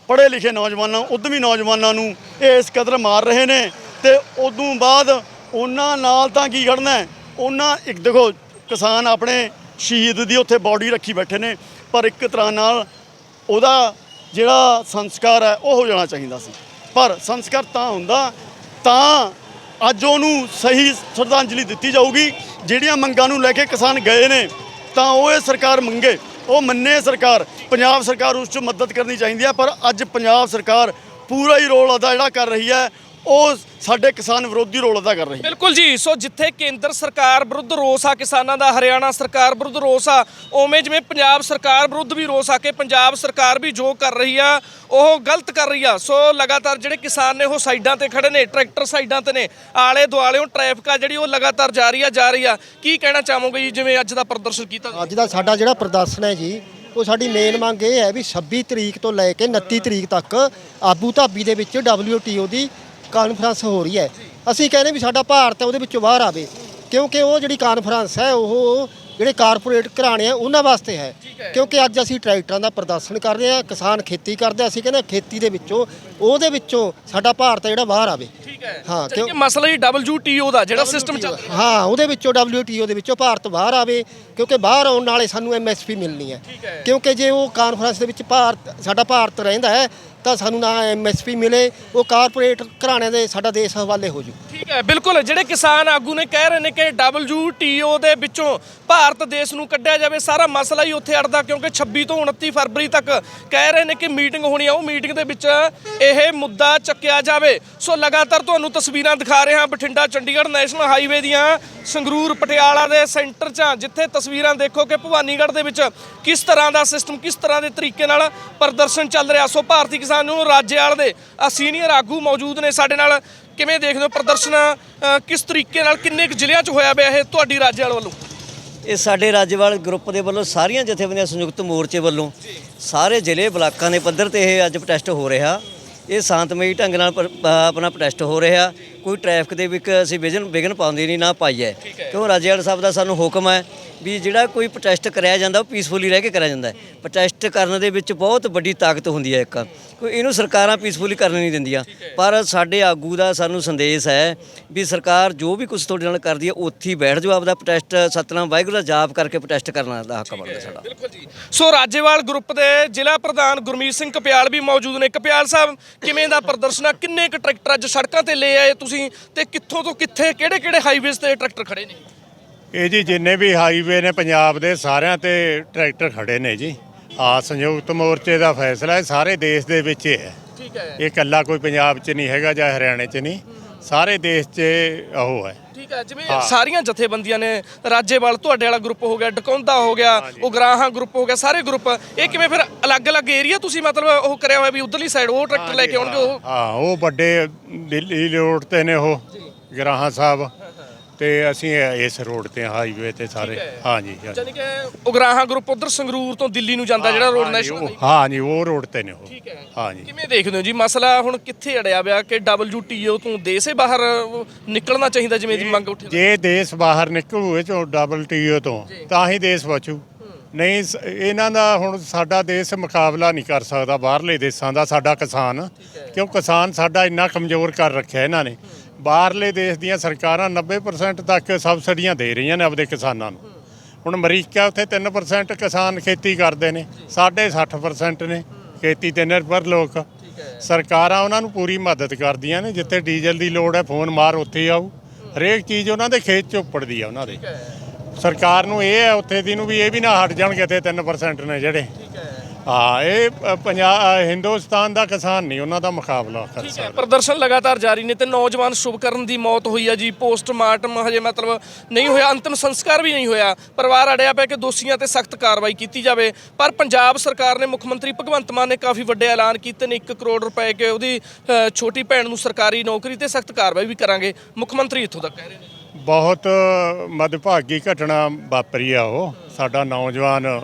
ਪੜ੍ਹੇ ਲਿਖੇ ਨੌਜਵਾਨਾਂ, ਉਦਮੀ ਨੌਜਵਾਨਾਂ ਨੂੰ ਇਹ ਇਸ ਕਦਰ ਮਾਰ ਰਹੇ ਨੇ ਤੇ ਉਦੋਂ ਬਾਅਦ ਉਹਨਾਂ ਨਾਲ ਤਾਂ ਕੀ ਖੜਨਾ ਉਹਨਾਂ ਇੱਕ ਦੇਖੋ, ਕਿਸਾਨ ਆਪਣੇ ਸ਼ਹੀਦ ਦੀ ਉੱਥੇ ਬਾਡੀ ਰੱਖੀ ਬੈਠੇ ਨੇ, ਪਰ ਇੱਕ ਤਰ੍ਹਾਂ ਨਾਲ ਉਹਦਾ ਜਿਹੜਾ ਸੰਸਕਾਰ ਹੈ, ਉਹ ਹੋ ਜਾਣਾ ਚਾਹੀਦਾ ਸੀ। ਪਰ ਸੰਸਕਾਰ ਤਾਂ ਹੁੰਦਾ, ਤਾਂ ਅੱਜ ਉਹਨੂੰ ਸਹੀ ਸ਼ਰਧਾਂਜਲੀ ਦਿੱਤੀ ਜਾਊਗੀ। ਜਿਹੜੀਆਂ ਮੰਗਾਂ ਨੂੰ ਲੈ ਕੇ ਕਿਸਾਨ ਗਏ ਨੇ ਤਾਂ ਉਹ ਇਹ ਸਰਕਾਰ ਮੰਗੇ, ਉਹ ਮੰਨੇ ਸਰਕਾਰ, ਪੰਜਾਬ ਸਰਕਾਰ ਉਸ 'ਚ ਮਦਦ ਕਰਨੀ ਚਾਹੀਦੀ ਹੈ, ਪਰ ਅੱਜ ਪੰਜਾਬ ਸਰਕਾਰ ਪੂਰਾ ਹੀ ਰੋਲ ਅਦਾ ਜਿਹੜਾ ਕਰ ਰਹੀ ਹੈ ਉਹ ਸਾਡੇ ਕਿਸਾਨ ਵਿਰੋਧੀ ਰੋਲ ਅਦਾ ਕਰ ਰਹੀ ਹੈ ਬਿਲਕੁਲ ਜੀ ਸੋ ਜਿੱਥੇ ਕੇਂਦਰ ਸਰਕਾਰ ਵਿਰੁੱਧ ਰੋਸ ਆ ਕਿਸਾਨਾਂ ਦਾ ਹਰਿਆਣਾ ਸਰਕਾਰ ਵਿਰੁੱਧ ਰੋਸ ਆ ਉਵੇਂ ਜਿਵੇਂ ਪੰਜਾਬ ਸਰਕਾਰ ਵਿਰੁੱਧ ਵੀ ਰੋਸ ਆ ਕਿ ਪੰਜਾਬ ਸਰਕਾਰ ਵੀ ਜੋ ਕਰ ਰਹੀ ਆ ਉਹ ਗਲਤ ਕਰ ਰਹੀ ਆ। ਸੋ ਲਗਾਤਾਰ ਜਿਹੜੇ ਕਿਸਾਨ ਨੇ ਉਹ ਸਾਈਡਾਂ ਤੇ ਖੜੇ ਨੇ ਟਰੈਕਟਰ ਸਾਈਡਾਂ ਤੇ ਨੇ ਆਲੇ ਦੁਆਲਿਓਂ ਟ੍ਰੈਫਿਕ ਆ ਜਿਹੜੀ ਉਹ ਲਗਾਤਾਰ ਜਾਰੀ ਆ ਜਾ ਰਹੀ ਆ। ਕੀ ਕਹਿਣਾ ਚਾਹੋਗੇ ਜੀ ਜਿਵੇਂ ਅੱਜ ਦਾ ਪ੍ਰਦਰਸ਼ਨ ਕੀਤਾ ਅੱਜ ਦਾ ਸਾਡਾ ਜਿਹੜਾ ਪ੍ਰਦਰਸ਼ਨ ਹੈ ਜੀ ਉਹ ਸਾਡੀ ਮੇਨ ਮੰਗ ਇਹ ਹੈ ਵੀ 26 ਤਰੀਕ ਤੋਂ ਲੈ ਕੇ 29 ਤਰੀਕ ਤੱਕ ਆਬੂ ਧਾਬੀ ਦੇ ਵਿੱਚ WTO ਦੀ ਕਾਨਫਰੰਸ ਹੋ ਰਹੀ ਹੈ। ਅਸੀਂ ਕਹਿੰਦੇ ਵੀ ਸਾਡਾ ਭਾਰਤ ਹੈ, ਉਹਦੇ ਵਿੱਚੋਂ ਬਾਹਰ ਆਵੇ। ਕਿਉਂਕਿ ਉਹ ਜਿਹੜੀ ਕਾਨਫਰੰਸ ਹੈ, ਉਹ ਜਿਹੜੇ ਕਾਰਪੋਰੇਟ ਘਰਾਣੇ ਆ ਉਹਨਾਂ ਵਾਸਤੇ ਹੈ। ਕਿਉਂਕਿ ਅੱਜ ਅਸੀਂ ਟਰੈਕਟਰਾਂ ਦਾ ਪ੍ਰਦਰਸ਼ਨ ਕਰ ਰਹੇ ਹਾਂ ਕਿਸਾਨ ਖੇਤੀ ਕਰਦੇ ਆ, ਅਸੀਂ ਕਹਿੰਦੇ ਖੇਤੀ ਦੇ ਵਿੱਚੋਂ ਉਹਦੇ ਵਿੱਚੋਂ ਸਾਡਾ ਭਾਰਤ ਜਿਹੜਾ ਬਾਹਰ ਆਵੇ। ਹੈ। ਕਿਉਂਕਿ ਮਸਲਾ ਹੀ WTO ਦਾ ਜਿਹੜਾ ਸਿਸਟਮ ਚੱਲ ਹਾਂ ਉਹਦੇ ਵਿੱਚੋਂ WTO ਦੇ ਵਿੱਚੋਂ ਭਾਰਤ ਬਾਹਰ ਆਵੇ ਕਿਉਂਕਿ ਬਾਹਰ ਆਉਣ ਨਾਲੇ ਸਾਨੂੰ MSP ਮਿਲਣੀ ਹੈ। ਕਿਉਂਕਿ ਜੇ ਉਹ ਕਾਨਫਰੰਸ ਦੇ ਵਿੱਚ ਭਾਰਤ ਸਾਡਾ ਭਾਰਤ ਰਹਿੰਦਾ ਹੈ ਤਾਂ ਸਾਨੂੰ ਨਾ MSP ਮਿਲੇ ਉਹ ਕਾਰਪੋਰੇਟ ਘਰਾਣਿਆਂ ਦੇ ਸਾਡਾ ਦੇਸ਼ ਹਵਾਲੇ ਹੋ ਜੂ। ਬਿਲਕੁਲ। ਜਿਹੜੇ ਕਿਸਾਨ ਆਗੂ ਨੇ ਕਹਿ ਰਹੇ ਨੇ ਕਿ WTO ਦੇ ਵਿੱਚੋਂ ਭਾਰਤ ਦੇਸ਼ ਨੂੰ ਕੱਢਿਆ ਜਾਵੇ, ਸਾਰਾ ਮਸਲਾ ਹੀ ਉੱਥੇ ਅੜਦਾ, ਕਿਉਂਕਿ 26 ਤੋਂ 29 ਫਰਵਰੀ ਤੱਕ ਕਹਿ ਰਹੇ ਨੇ ਕਿ ਮੀਟਿੰਗ ਹੋਣੀ ਆ, ਉਹ ਮੀਟਿੰਗ ਦੇ ਵਿੱਚ ਇਹ ਮੁੱਦਾ ਚੱਕਿਆ ਜਾਵੇ। ਸੋ ਲਗਾਤਾਰ ਤੁਹਾਨੂੰ ਤਸਵੀਰਾਂ ਦਿਖਾ ਰਹੇ ਹਾਂ ਬਠਿੰਡਾ, ਚੰਡੀਗੜ੍ਹ ਨੈਸ਼ਨਲ ਹਾਈਵੇ ਦੀਆਂ, ਸੰਗਰੂਰ, ਪਟਿਆਲਾ ਦੇ ਸੈਂਟਰ 'ਚ ਜਿੱਥੇ ਤਸਵੀਰਾਂ ਦੇਖੋ ਕਿ ਭਵਾਨੀਗੜ੍ਹ ਦੇ ਵਿੱਚ ਕਿਸ ਤਰ੍ਹਾਂ ਦਾ ਸਿਸਟਮ ਕਿਸ ਤਰ੍ਹਾਂ ਦੇ ਤਰੀਕੇ ਨਾਲ ਪ੍ਰਦਰਸ਼ਨ ਚੱਲ ਰਿਹਾ। ਸੋ ਭਾਰਤੀ ਕਿਸਾਨ ਨੂੰ ਰਾਜੇਵਾਲ ਦੇ ਸੀਨੀਅਰ ਆਗੂ ਮੌਜੂਦ ਨੇ ਸਾਡੇ ਨਾਲ। ਕਿਵੇਂ ਦੇਖਦੇ ਹੋ ਪ੍ਰਦਰਸ਼ਨ ਅ, ਕਿਸ ਤਰੀਕੇ ਨਾਲ ਕਿੰਨੇ ਕੁ ਜ਼ਿਲ੍ਹਿਆਂ 'ਚ ਹੋਇਆ ਪਿਆ ਇਹ ਤੁਹਾਡੀ ਰਾਜੇਵਾਲ ਵੱਲੋਂ ਇਹ ਸਾਡੇ ਰਾਜੇਵਾਲ ਗਰੁੱਪ ਦੇ ਵੱਲੋਂ ਸਾਰੀਆਂ ਜਥੇਬੰਦੀਆਂ ਸੰਯੁਕਤ ਮੋਰਚੇ ਵੱਲੋਂ ਸਾਰੇ ਜ਼ਿਲ੍ਹੇ ਬਲਾਕਾਂ ਦੇ ਪੱਧਰ ਤੇ ਇਹ ਅੱਜ ਪ੍ਰੋਟੈਸਟ ਹੋ ਰਿਹਾ। ਇਹ ਸ਼ਾਂਤਮਈ ਢੰਗ ਨਾਲ ਪਰ- ਅ, ਆਪਣਾ ਪ੍ਰੋਟੈਸਟ ਹੋ ਰਿਹਾ। ਕੋਈ ਟ੍ਰੈਫਿਕ ਦੇ ਵਿੱਚ ਅਸੀਂ ਵਿਜਨ ਵਿਘਨ ਪਾਉਂਦੇ ਨਹੀਂ ਨਾ ਪਾਈਏ ਕਿਉਂ ਰਾਜੇਵਾਲ ਸਾਹਿਬ ਦਾ ਸਾਨੂੰ ਹੁਕਮ ਹੈ ਵੀ ਜਿਹੜਾ ਕੋਈ ਪ੍ਰੋਟੈਸਟ ਕਰਿਆ ਜਾਂਦਾ ਉਹ ਪੀਸਫੁਲੀ ਰਹਿ ਕੇ ਕਰਿਆ ਜਾਂਦਾ ਹੈ। ਪ੍ਰੋਟੈਸਟ ਕਰਨ ਦੇ ਵਿੱਚ ਬਹੁਤ ਵੱਡੀ ਤਾਕਤ ਹੁੰਦੀ ਹੈ ਇੱਕ। ਕੋਈ ਇਹਨੂੰ ਸਰਕਾਰਾਂ ਪੀਸਫੁਲੀ ਕਰਨ ਨਹੀਂ ਦਿੰਦੀਆਂ। ਪਰ ਸਾਡੇ ਆਗੂ ਦਾ ਸਾਨੂੰ ਸੰਦੇਸ਼ ਹੈ ਵੀ ਸਰਕਾਰ ਜੋ ਵੀ ਕੁਝ ਤੁਹਾਡੇ ਨਾਲ ਕਰਦੀ ਹੈ ਉੱਥੇ ਹੀ ਬੈਠ ਜਾਓ ਆਪਦਾ ਪ੍ਰੋਟੈਸਟ ਸਤਨਾਮ ਵਾਹਿਗੁਰੂ ਦਾ ਜਾਪ ਕਰਕੇ ਪ੍ਰੋਟੈਸਟ ਕਰਨਾ ਦਾ ਹੱਕ ਬਣਦਾ ਸਾਡਾ। ਬਿਲਕੁਲ ਜੀ। ਸੋ ਰਾਜੇਵਾਲ ਗਰੁੱਪ ਦੇ ਜ਼ਿਲ੍ਹਾ ਪ੍ਰਧਾਨ ਗੁਰਮੀਤ ਸਿੰਘ ਕਪਿਆਲ ਵੀ ਮੌਜੂਦ ਨੇ। ਕਪਿਆਲ ਸਾਹਿਬ ਕਿਵੇਂ ਦਾ ਪ੍ਰਦਰਸ਼ਨ ਆ? ਕਿੰਨੇ ਕੁ ਟਰੈਕਟਰ ਅੱਜ ਸੜਕਾਂ ਤੇ ਲੈ ਆਏ ਤੁਸੀਂ? ਤੇ ਕਿੱਥੋਂ ਤੋਂ ਕਿੱਥੇ ਕਿਹੜੇ ਕਿਹੜੇ ਹਾਈਵੇਜ਼ ਤੇ ਟਰੈਕਟਰ ਖੜੇ ਨੇ? ਇਹ ਜੀ ਜਿੰਨੇ ਵੀ ਹਾਈਵੇ ਨੇ ਪੰਜਾਬ ਦੇ ਸਾਰਿਆਂ ਤੇ ਟਰੈਕਟਰ ਖੜੇ ਨੇ ਜੀ। ਆ ਸੰਯੁਕਤ ਮੋਰਚੇ ਦਾ ਫੈਸਲਾ ਹੈ ਸਾਰੇ ਦੇਸ਼ ਦੇ ਵਿੱਚ ਹੈ। ਠੀਕ ਹੈ। ਇਹ ਇਕੱਲਾ ਕੋਈ ਪੰਜਾਬ 'ਚ ਨਹੀਂ ਹੈਗਾ ਜਾਂ ਹਰਿਆਣੇ 'ਚ ਨਹੀਂ। ਸਾਰੇ ਦੇਸ਼ 'ਚ ਉਹ ਹੈ। ਠੀਕ ਹੈ ਜਿਵੇਂ ਸਾਰੀਆਂ ਜਥੇਬੰਦੀਆਂ ਨੇ ਰਾਜੇਵਾਲ ਤੁਹਾਡੇ ਵਾਲਾ ਗਰੁੱਪ ਹੋ ਗਿਆ ਡਕੌਂਦਾ ਹੋ ਗਿਆ ਉਗਰਾਹਾਂ ਗਰੁੱਪ ਹੋ ਗਿਆ ਸਾਰੇ ਗਰੁੱਪ ਇਹ ਕਿਵੇਂ ਫਿਰ ਅਲੱਗ-ਅਲੱਗ ਏਰੀਆ ਤੁਸੀਂ ਮਤਲਬ ਉਹ ਕਰਿਆ ਹੋਇਆ ਵੀ ਉਧਰਲੀ ਸਾਈਡ ਉਹ ਟਰੈਕਟਰ ਲੈ ਕੇ ਆਉਣਗੇ ਉਹ? ਹਾਂ ਉਹ ਵੱਡੇ ਦਿੱਲੀ ਰੋਡ ਤੇ ਨੇ ਉਹ ਗਰਾਹਾਂ ਸਾਹਿਬ। ਤੇ ਅਸੀਂ ਇਸ ਰੋਡ ਤੇ ਹਾਈਵੇ ਤੇ ਸਾਰੇ। ਹਾਂਜੀ। ਯਾਨੀ ਕਿ ਉਗਰਾਹਾਂ ਗਰੁੱਪ ਉਧਰ ਸੰਗਰੂਰ ਤੋਂ ਦਿੱਲੀ ਨੂੰ ਜਾਂਦਾ ਜਿਹੜਾ ਰੋਡ ਨੈਸ਼ਨਲ ਹਾਂਜੀ ਉਹ ਰੋਡ ਤੇ ਨੇ ਉਹ। ਠੀਕ ਹੈ। ਹਾਂਜੀ। ਕਿਵੇਂ ਦੇਖਦੇ ਹੋ ਜੀ? ਮਸਲਾ ਹੁਣ ਕਿੱਥੇ ਅੜਿਆ ਪਿਆ ਕਿ WTO ਤੋਂ ਦੇਸੇ ਬਾਹਰ ਨਿਕਲਣਾ ਚਾਹੀਦਾ ਜਿਵੇਂ ਦੀ ਮੰਗ ਉੱਠੀ ਜੇ ਦੇਸ਼ ਬਾਹਰ ਨਿਕਲੂ ਇਹ ਚੋਂ ਟੀਓ ਤੋਂ ਤਾਂ ਹੀ ਦੇਸ਼ ਬਚੂ। ਨਹੀਂ ਇਹਨਾਂ ਦਾ ਹੁਣ ਸਾਡਾ ਦੇਸ਼ ਮੁਕਾਬਲਾ ਨਹੀਂ ਕਰ ਸਕਦਾ ਬਾਹਰਲੇ ਦੇਸ਼ਾਂ ਦਾ ਸਾਡਾ ਕਿਸਾਨ। ਕਿਉਂ? ਕਿਸਾਨ ਸਾਡਾ ਇੰਨਾ ਕਮਜ਼ੋਰ ਕਰ ਰੱਖਿਆ ਇਹਨਾਂ ਨੇ। ਬਾਹਰਲੇ ਦੇਸ਼ ਦੀਆਂ ਸਰਕਾਰਾਂ 90% ਤੱਕ ਸਬਸਿਡੀਆਂ ਦੇ ਰਹੀਆਂ ਨੇ ਆਪਦੇ ਕਿਸਾਨਾਂ ਨੂੰ। ਹੁਣ ਅਮਰੀਕਾ ਉੱਥੇ 3% ਕਿਸਾਨ ਖੇਤੀ ਕਰਦੇ ਨੇ ਸਾਡੇ 60% ਨੇ ਖੇਤੀ ਤੇ ਨਿਰਭਰ ਲੋਕ। ਸਰਕਾਰਾਂ ਉਹਨਾਂ ਨੂੰ ਪੂਰੀ ਮਦਦ ਕਰਦੀਆਂ ਨੇ ਜਿੱਥੇ ਡੀਜ਼ਲ ਦੀ ਲੋੜ ਹੈ ਫੋਨ ਮਾਰ ਉੱਥੇ ਆਊ। ਹਰੇਕ ਚੀਜ਼ ਉਹਨਾਂ ਦੇ ਖੇਤ 'ਚ ਉੱਪੜਦੀ ਆ ਉਹਨਾਂ ਦੇ। ਸਰਕਾਰ ਨੂੰ ਇਹ ਹੈ ਉੱਥੇ ਦੀ ਨੂੰ ਵੀ ਇਹ ਵੀ ਨਾ ਹਟ ਜਾਣ ਕਿਤੇ 3% ਨੇ ਜਿਹੜੇ। ਹਾਂ ਇਹ ਪੰਜਾਬ ਹਿੰਦੁਸਤਾਨ ਦਾ ਕਿਸਾਨ ਨਹੀਂ ਉਹਨਾਂ ਦਾ ਮੁਕਾਬਲਾ ਕਰ ਠੀਕ ਹੈ ਸਕਦਾ। ਪ੍ਰਦਰਸ਼ਨ ਲਗਾਤਾਰ ਜਾਰੀ ਨੇ ਤੇ ਨੌਜਵਾਨ ਸ਼ੁਭਕਰਨ ਦੀ ਮੌਤ ਹੋਈ ਹੈ ਜੀ ਪੋਸਟਮਾਰਟਮ ਹਜੇ ਮਤਲਬ ਨਹੀਂ ਹੋਇਆ ਅੰਤਿਮ ਸੰਸਕਾਰ ਵੀ ਨਹੀਂ ਹੋਇਆ। ਪਰਿਵਾਰ ਅੜਿਆ ਪਿਆ ਕਿ ਦੋਸ਼ੀਆਂ ਤੇ ਸਖਤ ਕਾਰਵਾਈ ਕੀਤੀ ਜਾਵੇ ਪਰ ਪੰਜਾਬ ਸਰਕਾਰ ਨੇ ਮੁੱਖ ਮੰਤਰੀ ਭਗਵੰਤ ਮਾਨ ਨੇ ਕਾਫੀ ਵੱਡੇ ਐਲਾਨ ਕੀਤੇ ਨੇ 1 ਕਰੋੜ ਰੁਪਏ ਕਿ ਉਹਦੀ ਛੋਟੀ ਭੈਣ ਨੂੰ ਸਰਕਾਰੀ ਨੌਕਰੀ ਤੇ ਸਖਤ ਕਾਰਵਾਈ ਵੀ ਕਰਾਂਗੇ। ਮੁੱਖ ਮੰਤਰੀ ਇੱਥੋਂ ਤੱਕ ਕਹਿ ਰਹੇ ਨੇ। ਬਹੁਤ ਮਦਭਾਗੀ ਘਟਨਾ ਵਾਪਰੀ ਆ ਉਹ। ਸਾਡਾ ਨੌਜਵਾਨ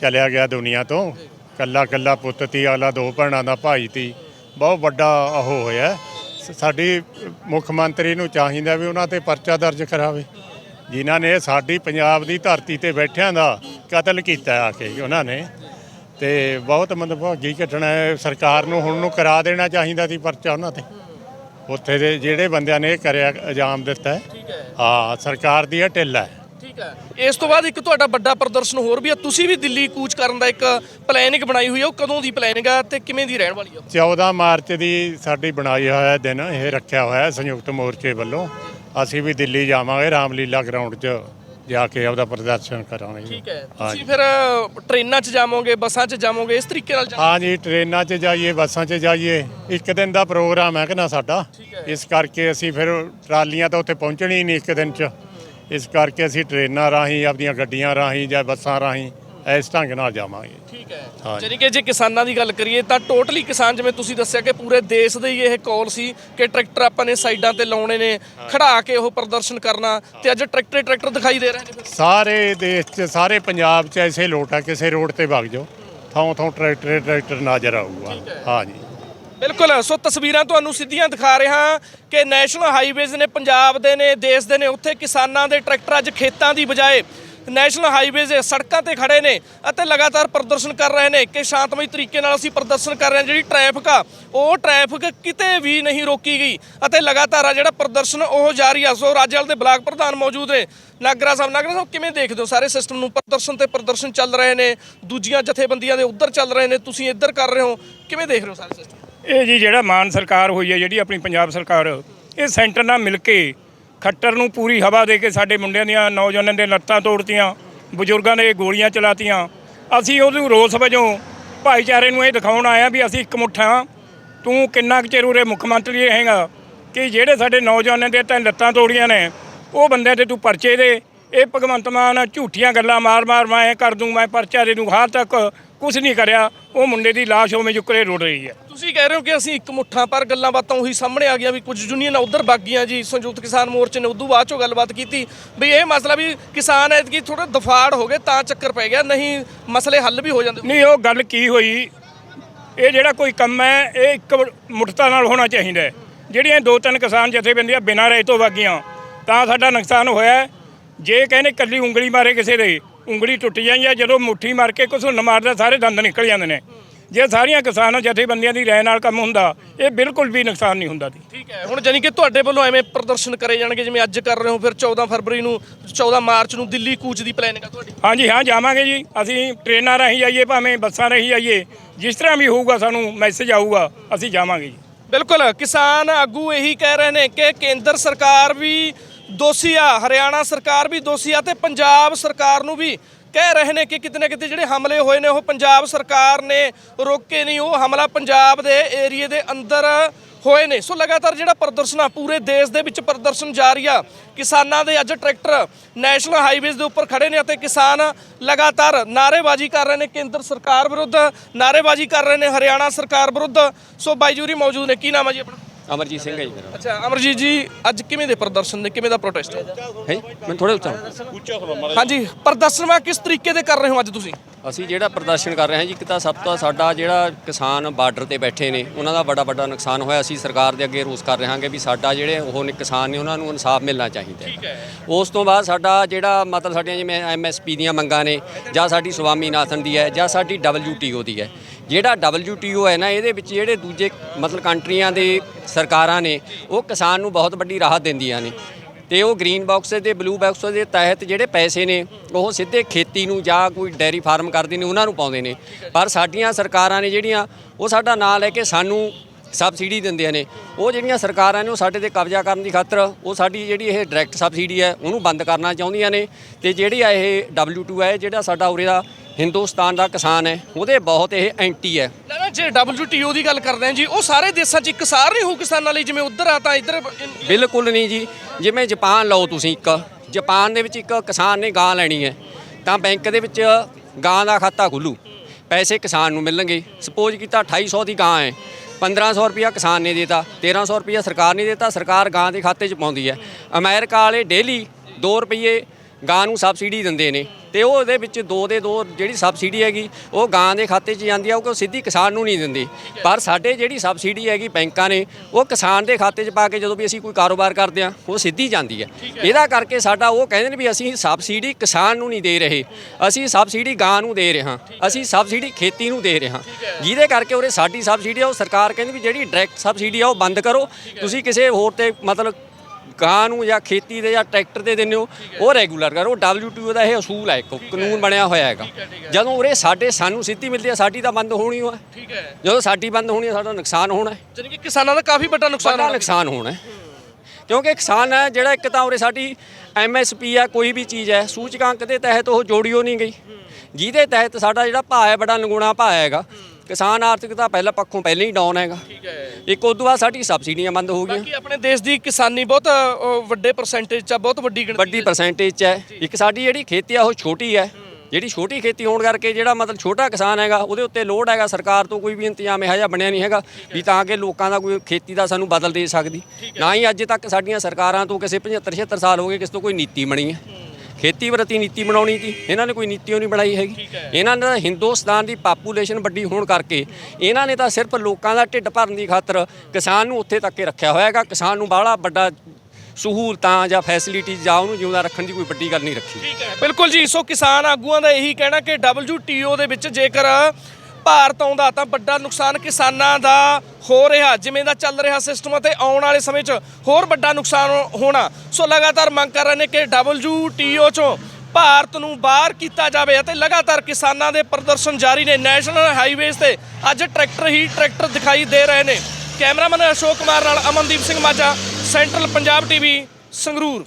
ਚਲਿਆ ਗਿਆ ਦੁਨੀਆ ਤੋਂ। ਕੱਲਾ ਕੱਲਾ ਪੁੱਤ ਤੀ ਅਗਲਾ ਦੋ ਭੈਣਾਂ ਦਾ ਭਾਈ ਤੀ। ਬਹੁਤ ਵੱਡਾ ਉਹ ਹੋਇਆ। ਸ- ਸਾਡੀ ਮੁੱਖ ਮੰਤਰੀ ਨੂੰ ਚਾਹੀਦਾ ਵੀ ਉਹਨਾਂ ਤੇ ਪਰਚਾ ਦਰਜ ਕਰਾਵੇ। ਜਿਨ੍ਹਾਂ ਨੇ ਸਾਡੀ ਪੰਜਾਬ ਦੀ ਧਰਤੀ ਤੇ ਬੈਠਿਆਂ ਦਾ ਕਤਲ ਕੀਤਾ ਆ ਕੇ ਉਹਨਾਂ ਨੇ। ਤੇ ਬਹੁਤ ਮੰਦਭਾਗੀ ਘਟਨਾ ਹੈ ਸਰਕਾਰ ਨੂੰ ਹੁਣ ਨੂੰ ਕਰਾ ਦੇਣਾ ਚਾਹੀਦਾ ਸੀ ਪਰਚਾ ਉਹਨਾਂ ਤੇ। ਉੱਥੇ ਦੇ ਜਿਹੜੇ ਬੰਦਿਆਂ ਨੇ ਇਹ ਕਰਿਆ ਇਲਜ਼ਾਮ ਦਿੱਤਾ ਹੈ। ਹਾਂ ਸਰਕਾਰ ਦੀ ਇਹ ਢਿੱਲ ਹੈ। ਠੀਕ ਹੈ। ਇਸ ਤੋਂ ਬਾਅਦ ਇੱਕ ਤੁਹਾਡਾ ਵੱਡਾ ਪ੍ਰਦਰਸ਼ਨ ਹੋਰ ਵੀ ਹੈ। ਤੁਸੀਂ ਵੀ ਦਿੱਲੀ ਕੂਚ ਕਰਨ ਦਾ ਇੱਕ ਪਲੈਨਿੰਗ ਬਣਾਈ ਹੋਈ ਹੈ। ਉਹ ਕਦੋਂ ਦੀ ਪਲੈਨਿੰਗ ਆ ਤੇ ਕਿਵੇਂ ਦੀ ਰਹਿਣ ਵਾਲੀ ਹੈ 14 ਮਾਰਚ ਦੀ ਸਾਡੀ ਬਣਾਈ ਹੋਇਆ ਦਿਨ। ਇਹ ਰੱਖਿਆ ਹੋਇਆ ਹੈ ਸੰਯੁਕਤ ਮੋਰਚੇ ਵੱਲੋਂ। ਅਸੀਂ ਵੀ ਦਿੱਲੀ ਜਾਵਾਂਗੇ ਰਾਮਲੀਲਾ ਗਰਾਊਂਡ 'ਚ ਜਾ ਕੇ ਆਪਦਾ ਪ੍ਰਦਰਸ਼ਨ ਕਰਾਂਗੇ। ਠੀਕ ਹੈ। ਤੁਸੀਂ ਫਿਰ ਟ੍ਰੇਨਾਂ 'ਚ ਜਾਵੋਗੇ ਬੱਸਾਂ 'ਚ ਜਾਵੋਗੇ ਇਸ ਤਰੀਕੇ ਨਾਲ ਜਾ- ਹਾਂਜੀ ਟ੍ਰੇਨਾਂ 'ਚ ਜਾਈਏ ਬੱਸਾਂ 'ਚ ਜਾਈਏ। ਇੱਕ ਦਿਨ ਦਾ ਪ੍ਰੋਗਰਾਮ ਹੈ ਕਿ ਨਾ ਸਾਡਾ? ਇਸ ਕਰਕੇ ਅਸੀਂ ਫਿਰ ਟਰਾਲੀਆਂ ਤਾਂ ਉੱਥੇ ਪਹੁੰਚਣੀ ਹੀ ਨਹੀਂ ਇੱਕ ਦਿਨ 'ਚ। ਇਸ ਕਰਕੇ ਅਸੀਂ ਟ੍ਰੇਨਾਂ ਰਾਹੀਂ ਆਪਦੀਆਂ ਗੱਡੀਆਂ ਰਾਹੀਂ ਜਾਂ ਬੱਸਾਂ ਰਾਹੀਂ ਇਸ ਢੰਗ ਨਾਲ ਜਾਵਾਂਗੇ। ਠੀਕ ਹੈ। ਹਾਂਜੀ। ਜਾਨੀ ਕਿ ਜੇ ਕਿਸਾਨਾਂ ਦੀ ਗੱਲ ਕਰੀਏ ਤਾਂ ਟੋਟਲੀ ਕਿਸਾਨ ਜਿਵੇਂ ਤੁਸੀਂ ਦੱਸਿਆ ਕਿ ਪੂਰੇ ਦੇਸ਼ ਦੇ ਹੀ ਇਹ ਕਾਲ ਸੀ ਕਿ ਟਰੈਕਟਰ ਆਪਾਂ ਨੇ ਸਾਈਡਾਂ ਤੇ ਲਾਉਣੇ ਨੇ ਖੜਾ ਕੇ ਉਹ ਪ੍ਰਦਰਸ਼ਨ ਕਰਨਾ ਤੇ ਅੱਜ ਟਰੈਕਟਰ ਟਰੈਕਟਰ ਦਿਖਾਈ ਦੇ ਰਹੇ ਨੇ ਸਾਰੇ ਦੇਸ਼ 'ਚ ਸਾਰੇ ਪੰਜਾਬ 'ਚ ਐਸੇ ਲੋਟ ਆ ਕਿਸੇ ਰੋਡ ਤੇ ਵਗ ਜਾਓ ਥਾਂ ਥਾਂ ਟਰੈਕਟਰ ਟਰੈਕਟਰ ਨਜ਼ਰ ਆਊਗਾ। ਹਾਂਜੀ। ਬਿਲਕੁਲ, ਸੋ ਤਸਵੀਰਾਂ ਤੁਹਾਨੂੰ ਸਿੱਧੀਆਂ ਦਿਖਾ ਰਿਹਾ ਕਿ ਨੈਸ਼ਨਲ ਹਾਈਵੇਜ਼ ਨੇ, ਪੰਜਾਬ ਦੇ ਨੇ, ਦੇਸ਼ ਦੇ ਨੇ, ਉੱਥੇ ਕਿਸਾਨਾਂ ਦੇ ਟਰੈਕਟਰ ਅੱਜ ਖੇਤਾਂ ਦੀ ਬਜਾਏ ਨੈਸ਼ਨਲ ਹਾਈਵੇਜ਼ ਦੇ ਸੜਕਾਂ ਤੇ ਖੜੇ ਨੇ ਅਤੇ ਲਗਾਤਾਰ ਪ੍ਰਦਰਸ਼ਨ ਕਰ ਰਹੇ ਨੇ। ਕਿ ਸ਼ਾਂਤਮਈ ਤਰੀਕੇ ਨਾਲ ਅਸੀਂ ਪ੍ਰਦਰਸ਼ਨ ਕਰ ਰਹੇ ਹਾਂ, ਜਿਹੜੀ ਟ੍ਰੈਫਿਕ ਆ, ਉਹ ਟ੍ਰੈਫਿਕ ਕਿਤੇ ਵੀ ਨਹੀਂ ਰੋਕੀ ਗਈ ਅਤੇ ਲਗਾਤਾਰ ਆ ਜਿਹੜਾ ਪ੍ਰਦਰਸ਼ਨ ਉਹ ਜਾਰੀ ਆ। ਸੋ ਰਾਜੇਵਾਲ ਦੇ ਬਲਾਕ ਪ੍ਰਧਾਨ ਮੌਜੂਦ ਨੇ, ਨਾਗਰਾ ਸਾਹਿਬ। ਨਾਗਰਾ ਸਾਹਿਬ, ਕਿਵੇਂ ਦੇਖਦੇ ਹੋ ਸਾਰੇ ਸਿਸਟਮ ਨੂੰ? ਪ੍ਰਦਰਸ਼ਨ ਤੇ ਪ੍ਰਦਰਸ਼ਨ ਚੱਲ ਰਹੇ ਨੇ, ਦੂਜੀਆਂ ਜਥੇਬੰਦੀਆਂ ਦੇ ਉੱਧਰ ਚੱਲ ਰਹੇ ਨੇ, ਤੁਸੀਂ ਇੱਧਰ ਕਰ ਰਹੇ ਹੋ, ਕਿਵੇਂ ਦੇਖ ਰਹੇ ਹੋ ਸਾਰੇ ਸਿਸਟਮ? ਇਹ ਜੀ ਜਿਹੜਾ ਮਾਨ ਸਰਕਾਰ ਹੋਈ ਹੈ, ਜਿਹੜੀ ਆਪਣੀ ਪੰਜਾਬ ਸਰਕਾਰ, ਇਹ ਸੈਂਟਰ ਨਾਲ ਮਿਲ ਕੇ ਖੱਟਰ ਨੂੰ ਪੂਰੀ ਹਵਾ ਦੇ ਕੇ ਸਾਡੇ ਮੁੰਡਿਆਂ ਦੀਆਂ ਨੌਜਵਾਨਾਂ ਦੇ ਲੱਤਾਂ ਤੋੜਤੀਆਂ, ਬਜ਼ੁਰਗਾਂ ਦੇ ਗੋਲੀਆਂ ਚਲਾਤੀਆਂ। ਅਸੀਂ ਉਹਨੂੰ ਰੋਸ ਵਜੋਂ ਭਾਈਚਾਰੇ ਨੂੰ ਇਹ ਦਿਖਾਉਣ ਆਇਆ ਵੀ ਅਸੀਂ ਇੱਕ ਮੁੱਠਾਂ ਤੂੰ ਕਿੰਨਾ ਕੁ ਚਿਰ ਉਰੇ ਮੁੱਖ ਮੰਤਰੀ ਰਹੇਗਾ ਕਿ ਜਿਹੜੇ ਸਾਡੇ ਨੌਜਵਾਨਾਂ ਦੇ ਤਾਂ ਲੱਤਾਂ ਤੋੜੀਆਂ ਨੇ, ਉਹ ਬੰਦੇ ਤੇ ਤੂੰ ਪਰਚੇ ਦੇ। ਇਹ ਭਗਵੰਤ ਮਾਨ ਝੂਠੀਆਂ ਗੱਲਾਂ ਮਾਰ ਮਾਰ ਮੈਂ ਕਰ ਦੂੰ, ਮੈਂ ਪਰਚਾ ਦੇ ਦੂੰ, ਹਾਲ ਤੱਕ ਕੁਝ ਨਹੀਂ ਕਰਿਆ ਉਹ ਮੁੰਡੇ ਦੀ ਲਾਸ਼ ਉਵੇਂ ਜੁਕਰੇ ਰੁੜ ਰਹੀ ਹੈ ਤੁਸੀਂ ਕਹਿ ਰਹੇ ਹੋ ਕਿ ਅਸੀਂ ਇੱਕ ਮੁੱਠਾਂ ਪਰ ਗੱਲਾਂ ਬਾਤਾਂ ਉਹੀ ਸਾਹਮਣੇ ਆ ਗਈਆਂ ਵੀ ਕੁਝ ਯੂਨੀਅਨ ਉਧਰ ਬਾਗੀਆਂ ਜੀ ਸੰਯੁਕਤ ਕਿਸਾਨ ਮੋਰਚੇ ਨੇ ਉਦੋਂ ਬਾਅਦ ਚੋਂ ਗੱਲਬਾਤ ਕੀਤੀ ਵੀ ਇਹ ਮਸਲਾ ਵੀ ਕਿਸਾਨ ਐਤਕੀ ਥੋੜਾ ਦਫਾੜ ਹੋ ਗਏ ਤਾਂ ਚੱਕਰ ਪੈ ਗਿਆ ਨਹੀਂ ਮਸਲੇ ਹੱਲ ਵੀ ਹੋ ਜਾਂਦੇ ਨਹੀਂ ਉਹ ਗੱਲ ਕੀ ਹੋਈ ਇਹ ਜਿਹੜਾ ਕੋਈ ਕੰਮ ਹੈ ਇਹ ਇੱਕ ਮੁਠਤਾ ਨਾਲ ਹੋਣਾ ਚਾਹੀਦਾ ਹੈ। ਜਿਹੜੀਆਂ ਦੋ ਤਿੰਨ ਕਿਸਾਨ ਜਥੇਬੰਦੀਆਂ ਬਿਨਾਂ ਰਾਏ ਤੋਂ ਵਾਗੀਆਂ ਤਾਂ ਸਾਡਾ ਨੁਕਸਾਨ ਹੋਇਆ। ਜੇ ਕਹਿੰਦੇ ਕੱਲੀ ਉਂਗਲੀ ਮਾਰੇ ਕਿਸੇ ਦੇ ਉਂਗਲੀ ਟੁੱਟ ਜਾਂਦੀ ਹੈ ਜਦੋਂ ਮੁੱਠੀ ਮਾਰ ਕੇ ਘਸੁੰਨ ਮਾਰਦਾ ਸਾਰੇ ਦੰਦ ਨਿਕਲ ਜਾਂਦੇ ਨੇ। ਜੇ ਸਾਰੀਆਂ ਕਿਸਾਨ ਜਥੇਬੰਦੀਆਂ ਦੀ ਰਾਏ ਨਾਲ ਕੰਮ ਹੁੰਦਾ ਇਹ ਬਿਲਕੁਲ ਵੀ ਨੁਕਸਾਨ ਨਹੀਂ ਹੁੰਦਾ ਸੀ ਠੀਕ ਹੈ ਹੁਣ ਜਾਨੀ ਕਿ ਤੁਹਾਡੇ ਵੱਲੋਂ ਐਵੇਂ ਪ੍ਰਦਰਸ਼ਨ ਕਰੇ ਜਾਣਗੇ ਜਿਵੇਂ ਅੱਜ ਕਰ ਰਹੇ ਹੋ ਫਿਰ 14 ਫਰਵਰੀ ਨੂੰ 14 ਮਾਰਚ ਨੂੰ ਦਿੱਲੀ ਕੂਚ ਦੀ ਪਲੈਨਿੰਗ ਆ ਤੁਹਾਡੀ? ਹਾਂਜੀ ਹਾਂ ਜਾਵਾਂਗੇ ਜੀ। ਅਸੀਂ ਟ੍ਰੇਨਾਂ ਰਾਹੀਂ ਜਾਈਏ ਭਾਵੇਂ ਬੱਸਾਂ ਰਾਹੀਂ ਜਾਈਏ ਜਿਸ ਤਰ੍ਹਾਂ ਵੀ ਹੋਊਗਾ ਸਾਨੂੰ ਮੈਸੇਜ ਆਊਗਾ ਅਸੀਂ ਜਾਵਾਂਗੇ ਜੀ। ਬਿਲਕੁਲ ਕਿਸਾਨ ਆਗੂ ਇਹੀ ਕਹਿ ਰਹੇ ਨੇ ਕਿ ਕੇਂਦਰ ਸਰਕਾਰ ਵੀ ਦੋਸ਼ੀ ਆ, ਹਰਿਆਣਾ ਸਰਕਾਰ ਵੀ ਦੋਸ਼ੀ ਆ ਤੇ ਪੰਜਾਬ ਸਰਕਾਰ ਨੂੰ ਵੀ ਕਹਿ ਰਹੇ ਨੇ ਕਿ ਕਿਤੇ ਨਾ ਕਿਤੇ ਜਿਹੜੇ ਹਮਲੇ ਹੋਏ ਨੇ, ਉਹ ਪੰਜਾਬ ਸਰਕਾਰ ਨੇ ਰੋਕੇ ਨਹੀਂ, ਉਹ ਹਮਲਾ ਪੰਜਾਬ ਦੇ ਏਰੀਏ ਦੇ ਅੰਦਰ ਹੋਏ ਨੇ। ਸੋ ਲਗਾਤਾਰ ਜਿਹੜਾ ਪ੍ਰਦਰਸ਼ਨ ਆ, ਪੂਰੇ ਦੇਸ਼ ਦੇ ਵਿੱਚ ਪ੍ਰਦਰਸ਼ਨ ਜਾਰੀ ਆ। ਕਿਸਾਨਾਂ ਦੇ ਅੱਜ ਟਰੈਕਟਰ ਨੈਸ਼ਨਲ ਹਾਈਵੇਜ਼ ਦੇ ਉੱਪਰ ਖੜੇ ਨੇ ਅਤੇ ਕਿਸਾਨ ਲਗਾਤਾਰ ਨਾਅਰੇਬਾਜ਼ੀ ਕਰ ਰਹੇ ਨੇ, ਕੇਂਦਰ ਸਰਕਾਰ ਵਿਰੁੱਧ ਨਾਅਰੇਬਾਜ਼ੀ ਕਰ ਰਹੇ ਨੇ, ਹਰਿਆਣਾ ਸਰਕਾਰ ਵਿਰੁੱਧ। ਸੋ ਬਾਈਜੂਰੀ ਮੌਜੂਦ ਨੇ, ਕੀ ਨਾਮ ਹੈ ਜੀ ਆਪਣਾ? ਅਮਰਜੀਤ ਸਿੰਘ ਹੈ ਜੀ ਮੇਰਾ ਅੱਛਾ ਅਮਰਜੀਤ ਜੀ ਅੱਜ ਕਿਵੇਂ ਦੇ ਪ੍ਰਦਰਸ਼ਨ ਨੇ? ਕਿਵੇਂ ਦਾ ਪ੍ਰੋਟੈਸਟ ਹੈ? ਹੈ? ਮੈਂ ਥੋੜੇ ਉੱਚਾ ਹਾਂਜੀ ਪ੍ਰਦਰਸ਼ਨ ਵਾ ਕਿਸ ਤਰੀਕੇ ਦੇ ਕਰ ਰਹੇ ਹੋ ਅੱਜ ਤੁਸੀਂ? ਅਸੀਂ ਜਿਹੜਾ ਪ੍ਰਦਰਸ਼ਨ ਕਰ ਰਹੇ ਹਾਂ ਜੀ ਇੱਕ ਤਾਂ ਸਭ ਤੋਂ ਸਾਡਾ ਜਿਹੜਾ ਕਿਸਾਨ ਬਾਰਡਰ ਤੇ ਬੈਠੇ ਨੇ ਉਹਨਾਂ ਦਾ ਬੜਾ ਵੱਡਾ ਨੁਕਸਾਨ ਹੋਇਆ। ਅਸੀਂ ਸਰਕਾਰ ਦੇ ਅੱਗੇ ਰੋਸ ਕਰ ਰਹੇ ਹਾਂਗੇ ਵੀ ਸਾਡਾ ਜਿਹੜੇ ਉਹ ਨੇ ਕਿਸਾਨ ਨੇ ਉਹਨਾਂ ਨੂੰ ਇਨਸਾਫ ਮਿਲਣਾ ਚਾਹੀਦਾ ਹੈ। ਉਸ ਤੋਂ ਬਾਅਦ ਸਾਡਾ ਜਿਹੜਾ ਮਤਲਬ ਸਾਡੀਆਂ ਜਿਵੇਂ ਐਮਐਸਪੀ ਦੀਆਂ ਮੰਗਾਂ ਨੇ ਜਾਂ ਸਾਡੀ ਸੁਆਮੀਨਾਥਨ ਦੀ ਹੈ ਜਾਂ ਸਾਡੀ WTO ਦੀ ਹੈ। ਜਿਹੜਾ WTO ਹੈ ਨਾ, ਇਹਦੇ ਵਿੱਚ ਜਿਹੜੇ ਦੂਜੇ ਮਤਲਬ ਕੰਟਰੀਆਂ ਦੇ ਸਰਕਾਰਾਂ ਨੇ, ਉਹ ਕਿਸਾਨ ਨੂੰ ਬਹੁਤ ਵੱਡੀ ਰਾਹਤ ਦਿੰਦੀਆਂ ਨੇ। ਤੇ ਉਹ ਗ੍ਰੀਨ ਬਾਕਸ ਤੇ ਬਲੂ ਬਾਕਸ ਦੇ ਤਹਿਤ ਜਿਹੜੇ ਪੈਸੇ ਨੇ, ਉਹ ਸਿੱਧੇ ਖੇਤੀ ਨੂੰ ਜਾਂ ਕੋਈ ਡੈਰੀ ਫਾਰਮ ਕਰਦੇ ਨੇ, ਉਹਨਾਂ ਨੂੰ ਪਾਉਂਦੇ ਨੇ। ਪਰ ਸਾਡੀਆਂ ਸਰਕਾਰਾਂ ਨੇ ਜਿਹੜੀਆਂ, ਉਹ ਸਾਡਾ ਨਾਂ ਲੈ ਕੇ ਸਾਨੂੰ ਸਬਸਿਡੀ ਦਿੰਦੀਆਂ ਨੇ। ਉਹ ਜਿਹੜੀਆਂ ਸਰਕਾਰਾਂ ਨੇ ਉਹ ਸਾਡੇ ਤੇ ਕਬਜ਼ਾ ਕਰਨ ਦੀ ਖਾਤਰ ਉਹ ਸਾਡੀ ਜਿਹੜੀ ਇਹ ਡਾਇਰੈਕਟ ਸਬਸਿਡੀ ਹੈ ਉਹਨੂੰ ਬੰਦ ਕਰਨਾ ਚਾਹੁੰਦੀਆਂ ਨੇ। ਤੇ ਜਿਹੜੀ ਆ ਇਹ W2 ਹੈ ਜਿਹੜਾ ਸਾਡਾ ਉਰੇ ਦਾ ਹਿੰਦੁਸਤਾਨ ਦਾ ਕਿਸਾਨ ਹੈ ਉਹਦੇ ਬਹੁਤ ਇਹ ਐਂਟੀ ਹੈ। ਜੇ WTO ਦੀ ਗੱਲ ਕਰਦੇ ਹਾਂ ਜੀ ਉਹ ਸਾਰੇ ਦੇਸ਼ਾਂ 'ਚ ਇੱਕ ਸਾਰ ਨਹੀਂ ਹੋ ਕਿਸਾਨਾਂ ਲਈ ਜਿਵੇਂ ਉੱਧਰ ਆ ਤਾਂ ਇੱਧਰ ਬਿਲਕੁਲ ਨਹੀਂ ਜੀ। ਜਿਵੇਂ ਜਾਪਾਨ ਲਓ ਤੁਸੀਂ ਇੱਕ ਜਾਪਾਨ ਦੇ ਵਿੱਚ ਇੱਕ ਕਿਸਾਨ ਨੇ ਗਾਂ ਲੈਣੀ ਹੈ ਤਾਂ ਬੈਂਕ ਦੇ ਵਿੱਚ ਗਾਂ ਦਾ ਖਾਤਾ ਖੁੱਲੂ। ਪੈਸੇ ਕਿਸਾਨ ਨੂੰ ਮਿਲਣਗੇ। ਸਪੋਜ਼ ਕੀਤਾ 2800 ਦੀ ਗਾਂ ਹੈ 1500 ਰੁਪਿਆ ਕਿਸਾਨ ਨੇ ਦੇਤਾ 1300 ਰੁਪਿਆ ਸਰਕਾਰ ਨੇ ਦਿੱਤਾ, ਸਰਕਾਰ ਗਾਂ ਦੇ ਖਾਤੇ 'ਚ ਪਾਉਂਦੀ ਹੈ। ਅਮਰੀਕਾ ਵਾਲੇ ਡੇਲੀ 2 ਰੁਪਏ ਗਾਂ ਨੂੰ ਸਬਸਿਡੀ ਦਿੰਦੇ ਨੇ। ਤੇ ਉਹ ਉਹਦੇ ਵਿੱਚ ਦੋ ਦੇ ਦੋ ਜਿਹੜੀ ਸਬਸਿਡੀ ਹੈਗੀ ਉਹ ਗਾਂ ਦੇ ਖਾਤੇ 'ਚ ਜਾਂਦੀ ਆ ਉਹ ਸਿੱਧੀ ਕਿਸਾਨ ਨੂੰ ਨਹੀਂ ਦਿੰਦੀ। ਪਰ ਸਾਡੇ ਜਿਹੜੀ ਸਬਸਿਡੀ ਹੈਗੀ ਬੈਂਕਾਂ ਨੇ ਉਹ ਕਿਸਾਨ ਦੇ ਖਾਤੇ 'ਚ ਪਾ ਕੇ ਜਦੋਂ ਵੀ ਅਸੀਂ ਕੋਈ ਕਾਰੋਬਾਰ ਕਰਦੇ ਆ ਉਹ ਸਿੱਧੀ ਜਾਂਦੀ ਹੈ। ਇਹਦਾ ਕਰਕੇ ਸਾਡਾ ਉਹ ਕਹਿੰਦੇ ਨੇ ਵੀ ਅਸੀਂ ਸਬਸਿਡੀ ਕਿਸਾਨ ਨੂੰ ਨਹੀਂ ਦੇ ਰਹੇ। ਅਸੀਂ ਸਬਸਿਡੀ ਗਾਂ ਨੂੰ ਦੇ ਰਹੇ ਹਾਂ। ਅਸੀਂ ਸਬਸਿਡੀ ਖੇਤੀ ਨੂੰ ਦੇ ਰਹੇ ਹਾਂ। ਜਿਹਦੇ ਕਰਕੇ ਉਹਰੇ ਸਾਡੀ ਸਬਸਿਡੀ ਆ ਉਹ ਸਰਕਾਰ ਕਹਿੰਦੀ ਵੀ ਜਿਹੜੀ ਡਾਇਰੈਕਟ ਸਬਸਿਡੀ ਆ ਉਹ ਬੰਦ ਕਰੋ। ਤੁਸੀਂ ਕਿਸੇ ਹੋਰ ਤੇ ਮਤਲਬ ਗਾਂ ਨੂੰ ਜਾਂ ਖੇਤੀ ਦੇ ਜਾਂ ਟਰੈਕਟਰ ਦੇ ਦਿੰਦੇ ਹੋ ਉਹ ਰੈਗੂਲਰ ਕਰੋ। WTO ਦਾ ਇਹ ਅਸੂਲ ਹੈ ਇੱਕ ਕਾਨੂੰਨ ਬਣਿਆ ਹੋਇਆ ਹੈਗਾ। ਜਦੋਂ ਉਰੇ ਸਾਡੇ ਸਾਨੂੰ ਸਿੱਧੀ ਮਿਲਦੀ ਹੈ ਸਾਡੀ ਤਾਂ ਬੰਦ ਹੋਣੀ ਹੋਆ ਠੀਕ ਹੈ। ਜਦੋਂ ਸਾਡੀ ਬੰਦ ਹੋਣੀ ਹੈ ਸਾਡਾ ਨੁਕਸਾਨ ਹੋਣਾ ਹੈ। ਜਾਨੀ ਕਿ ਕਿਸਾਨਾਂ ਦਾ ਕਾਫੀ ਵੱਡਾ ਨੁਕਸਾਨ ਵੱਡਾ ਹੋਣਾ। ਨੁਕਸਾਨ ਹੋਣਾ ਹੈ। ਕਿਉਂਕਿ ਕਿਸਾਨ ਹੈ ਜਿਹੜਾ ਇੱਕ ਤਾਂ ਉਰੇ ਸਾਡੀ ਐਮਐਸਪੀ ਹੈ ਕੋਈ ਵੀ ਚੀਜ਼ ਹੈ ਸੂਚਕਾਂਕ ਦੇ ਤਹਿਤ ਉਹ ਜੋੜੀਓ ਨਹੀਂ ਗਈ। ਜਿਹਦੇ ਤਹਿਤ ਸਾਡਾ ਜਿਹੜਾ ਭਾਅ ਹੈ ਬੜਾ ਨਗੁਣਾ ਭਾਅ ਹੈਗਾ। ਕਿਸਾਨ ਆਰਥਿਕਤਾ ਪਹਿਲਾਂ ਪੱਖੋਂ ਪਹਿਲਾਂ ਹੀ ਡਾਊਨ ਹੈਗਾ। ਠੀਕ ਹੈ। ਇੱਕ ਉਦੋਂ ਬਾਅਦ ਸਾਡੀ ਸਬਸਿਡੀਆਂ ਬੰਦ ਹੋ ਗਈਆਂ। ਬਾਕੀ ਆਪਣੇ ਦੇਸ਼ ਦੀ ਕਿਸਾਨੀ ਬਹੁਤ ਅ, ਵੱਡੇ ਪਰਸੈਂਟੇਜ 'ਚ ਆ ਬਹੁਤ ਵੱਡੀ ਗਿਣਤੀ ਵੱਡੀ ਪਰਸੈਂਟੇਜ ਚ ਹੈ। ਇੱਕ ਸਾਡੀ ਜਿਹੜੀ ਖੇਤੀ ਆ ਉਹ ਛੋਟੀ ਹੈ। ਜਿਹੜੀ ਛੋਟੀ ਖੇਤੀ ਹੋਣ ਕਰਕੇ ਜਿਹੜਾ ਮਤਲਬ ਛੋਟਾ ਕਿਸਾਨ ਹੈਗਾ ਉਹਦੇ ਉੱਤੇ ਲੋਡ ਹੈਗਾ। ਸਰਕਾਰ ਤੋਂ ਕੋਈ ਵੀ ਇੰਤਜ਼ਾਮ ਇਹੋ ਜਿਹਾ ਬਣਿਆ ਨਹੀਂ ਹੈਗਾ ਵੀ ਤਾਂ ਕਿ ਲੋਕਾਂ ਦਾ ਕੋਈ ਖੇਤੀ ਦਾ ਸਾਨੂੰ ਬਦਲ ਦੇ ਸਕਦੀ। ਨਾ ਹੀ ਅੱਜ ਤੱਕ ਸਾਡੀਆਂ ਸਰਕਾਰਾਂ ਤੋਂ ਕਿਸੇ 75 76 ਸਾਲ ਹੋ ਗਏ ਕਿਸੇ ਤੋਂ ਕੋਈ ਨੀਤੀ ਬਣੀ ਹੈ। ਖੇਤੀ ਪ੍ਰਤੀ ਨੀਤੀ ਬਣਾਉਣੀ ਸੀ ਇਹਨਾਂ ਨੇ ਕੋਈ ਨੀਤੀ ਓ ਨਹੀਂ ਬਣਾਈ ਹੈਗੀ। ਇਹਨਾਂ ਨੇ ਹਿੰਦੁਸਤਾਨ ਦੀ ਪਾਪੂਲੇਸ਼ਨ ਵੱਡੀ ਹੋਣ ਕਰਕੇ ਇਹਨਾਂ ਨੇ ਤਾਂ ਸਿਰਫ ਲੋਕਾਂ ਦਾ ਢਿੱਡ ਭਰਨ ਦੀ ਖਾਤਰ ਕਿਸਾਨ ਨੂੰ ਉੱਥੇ ਤੱਕ ਹੀ ਰੱਖਿਆ ਹੋਇਆ ਹੈਗਾ। ਕਿਸਾਨ ਨੂੰ ਬਾਹਲਾ ਵੱਡਾ ਸਹੂਲਤਾਂ ਜਾਂ ਫੈਸਿਲਿਟੀ ਜਾਂ ਉਹਨੂੰ ਜਿਉਂਦਾ ਰੱਖਣ ਦੀ ਕੋਈ ਵੱਡੀ ਗੱਲ ਨਹੀਂ ਰੱਖੀ। ਬਿਲਕੁਲ ਜੀ ਸੋ ਕਿਸਾਨ ਆਗੂਆਂ ਦਾ ਇਹੀ ਕਹਿਣਾ ਕਿ WTO ਦੇ ਵਿੱਚ ਜੇਕਰ ਭਾਰਤ ਆਉਂਦਾ ਤਾਂ ਵੱਡਾ ਨੁਕਸਾਨ ਕਿਸਾਨਾਂ ਦਾ ਹੋ ਰਿਹਾ, ਜਿਵੇਂ ਦਾ ਚੱਲ ਰਿਹਾ ਸਿਸਟਮ ਅਤੇ ਆਉਣ ਵਾਲੇ ਸਮੇਂ 'ਚ ਹੋਰ ਵੱਡਾ ਨੁਕਸਾਨ ਹੋਣਾ। ਸੋ ਲਗਾਤਾਰ ਮੰਗ ਕਰ ਰਹੇ ਨੇ ਕਿ WTO 'ਚੋਂ ਭਾਰਤ ਨੂੰ ਬਾਹਰ ਕੀਤਾ ਜਾਵੇ ਅਤੇ ਲਗਾਤਾਰ ਕਿਸਾਨਾਂ ਦੇ ਪ੍ਰਦਰਸ਼ਨ ਜਾਰੀ ਨੇ। ਨੈਸ਼ਨਲ ਹਾਈਵੇਜ਼ ਤੇ ਅੱਜ ਟਰੈਕਟਰ ਹੀ ਟਰੈਕਟਰ ਦਿਖਾਈ ਦੇ ਰਹੇ ਨੇ। ਕੈਮਰਾਮੈਨ ਅਸ਼ੋਕ ਕੁਮਾਰ ਨਾਲ ਅਮਨਦੀਪ ਸਿੰਘ ਮਾਝਾ ਸੈਂਟਰਲ ਪੰਜਾਬ ਟੀਵੀ ਸੰਗਰੂਰ।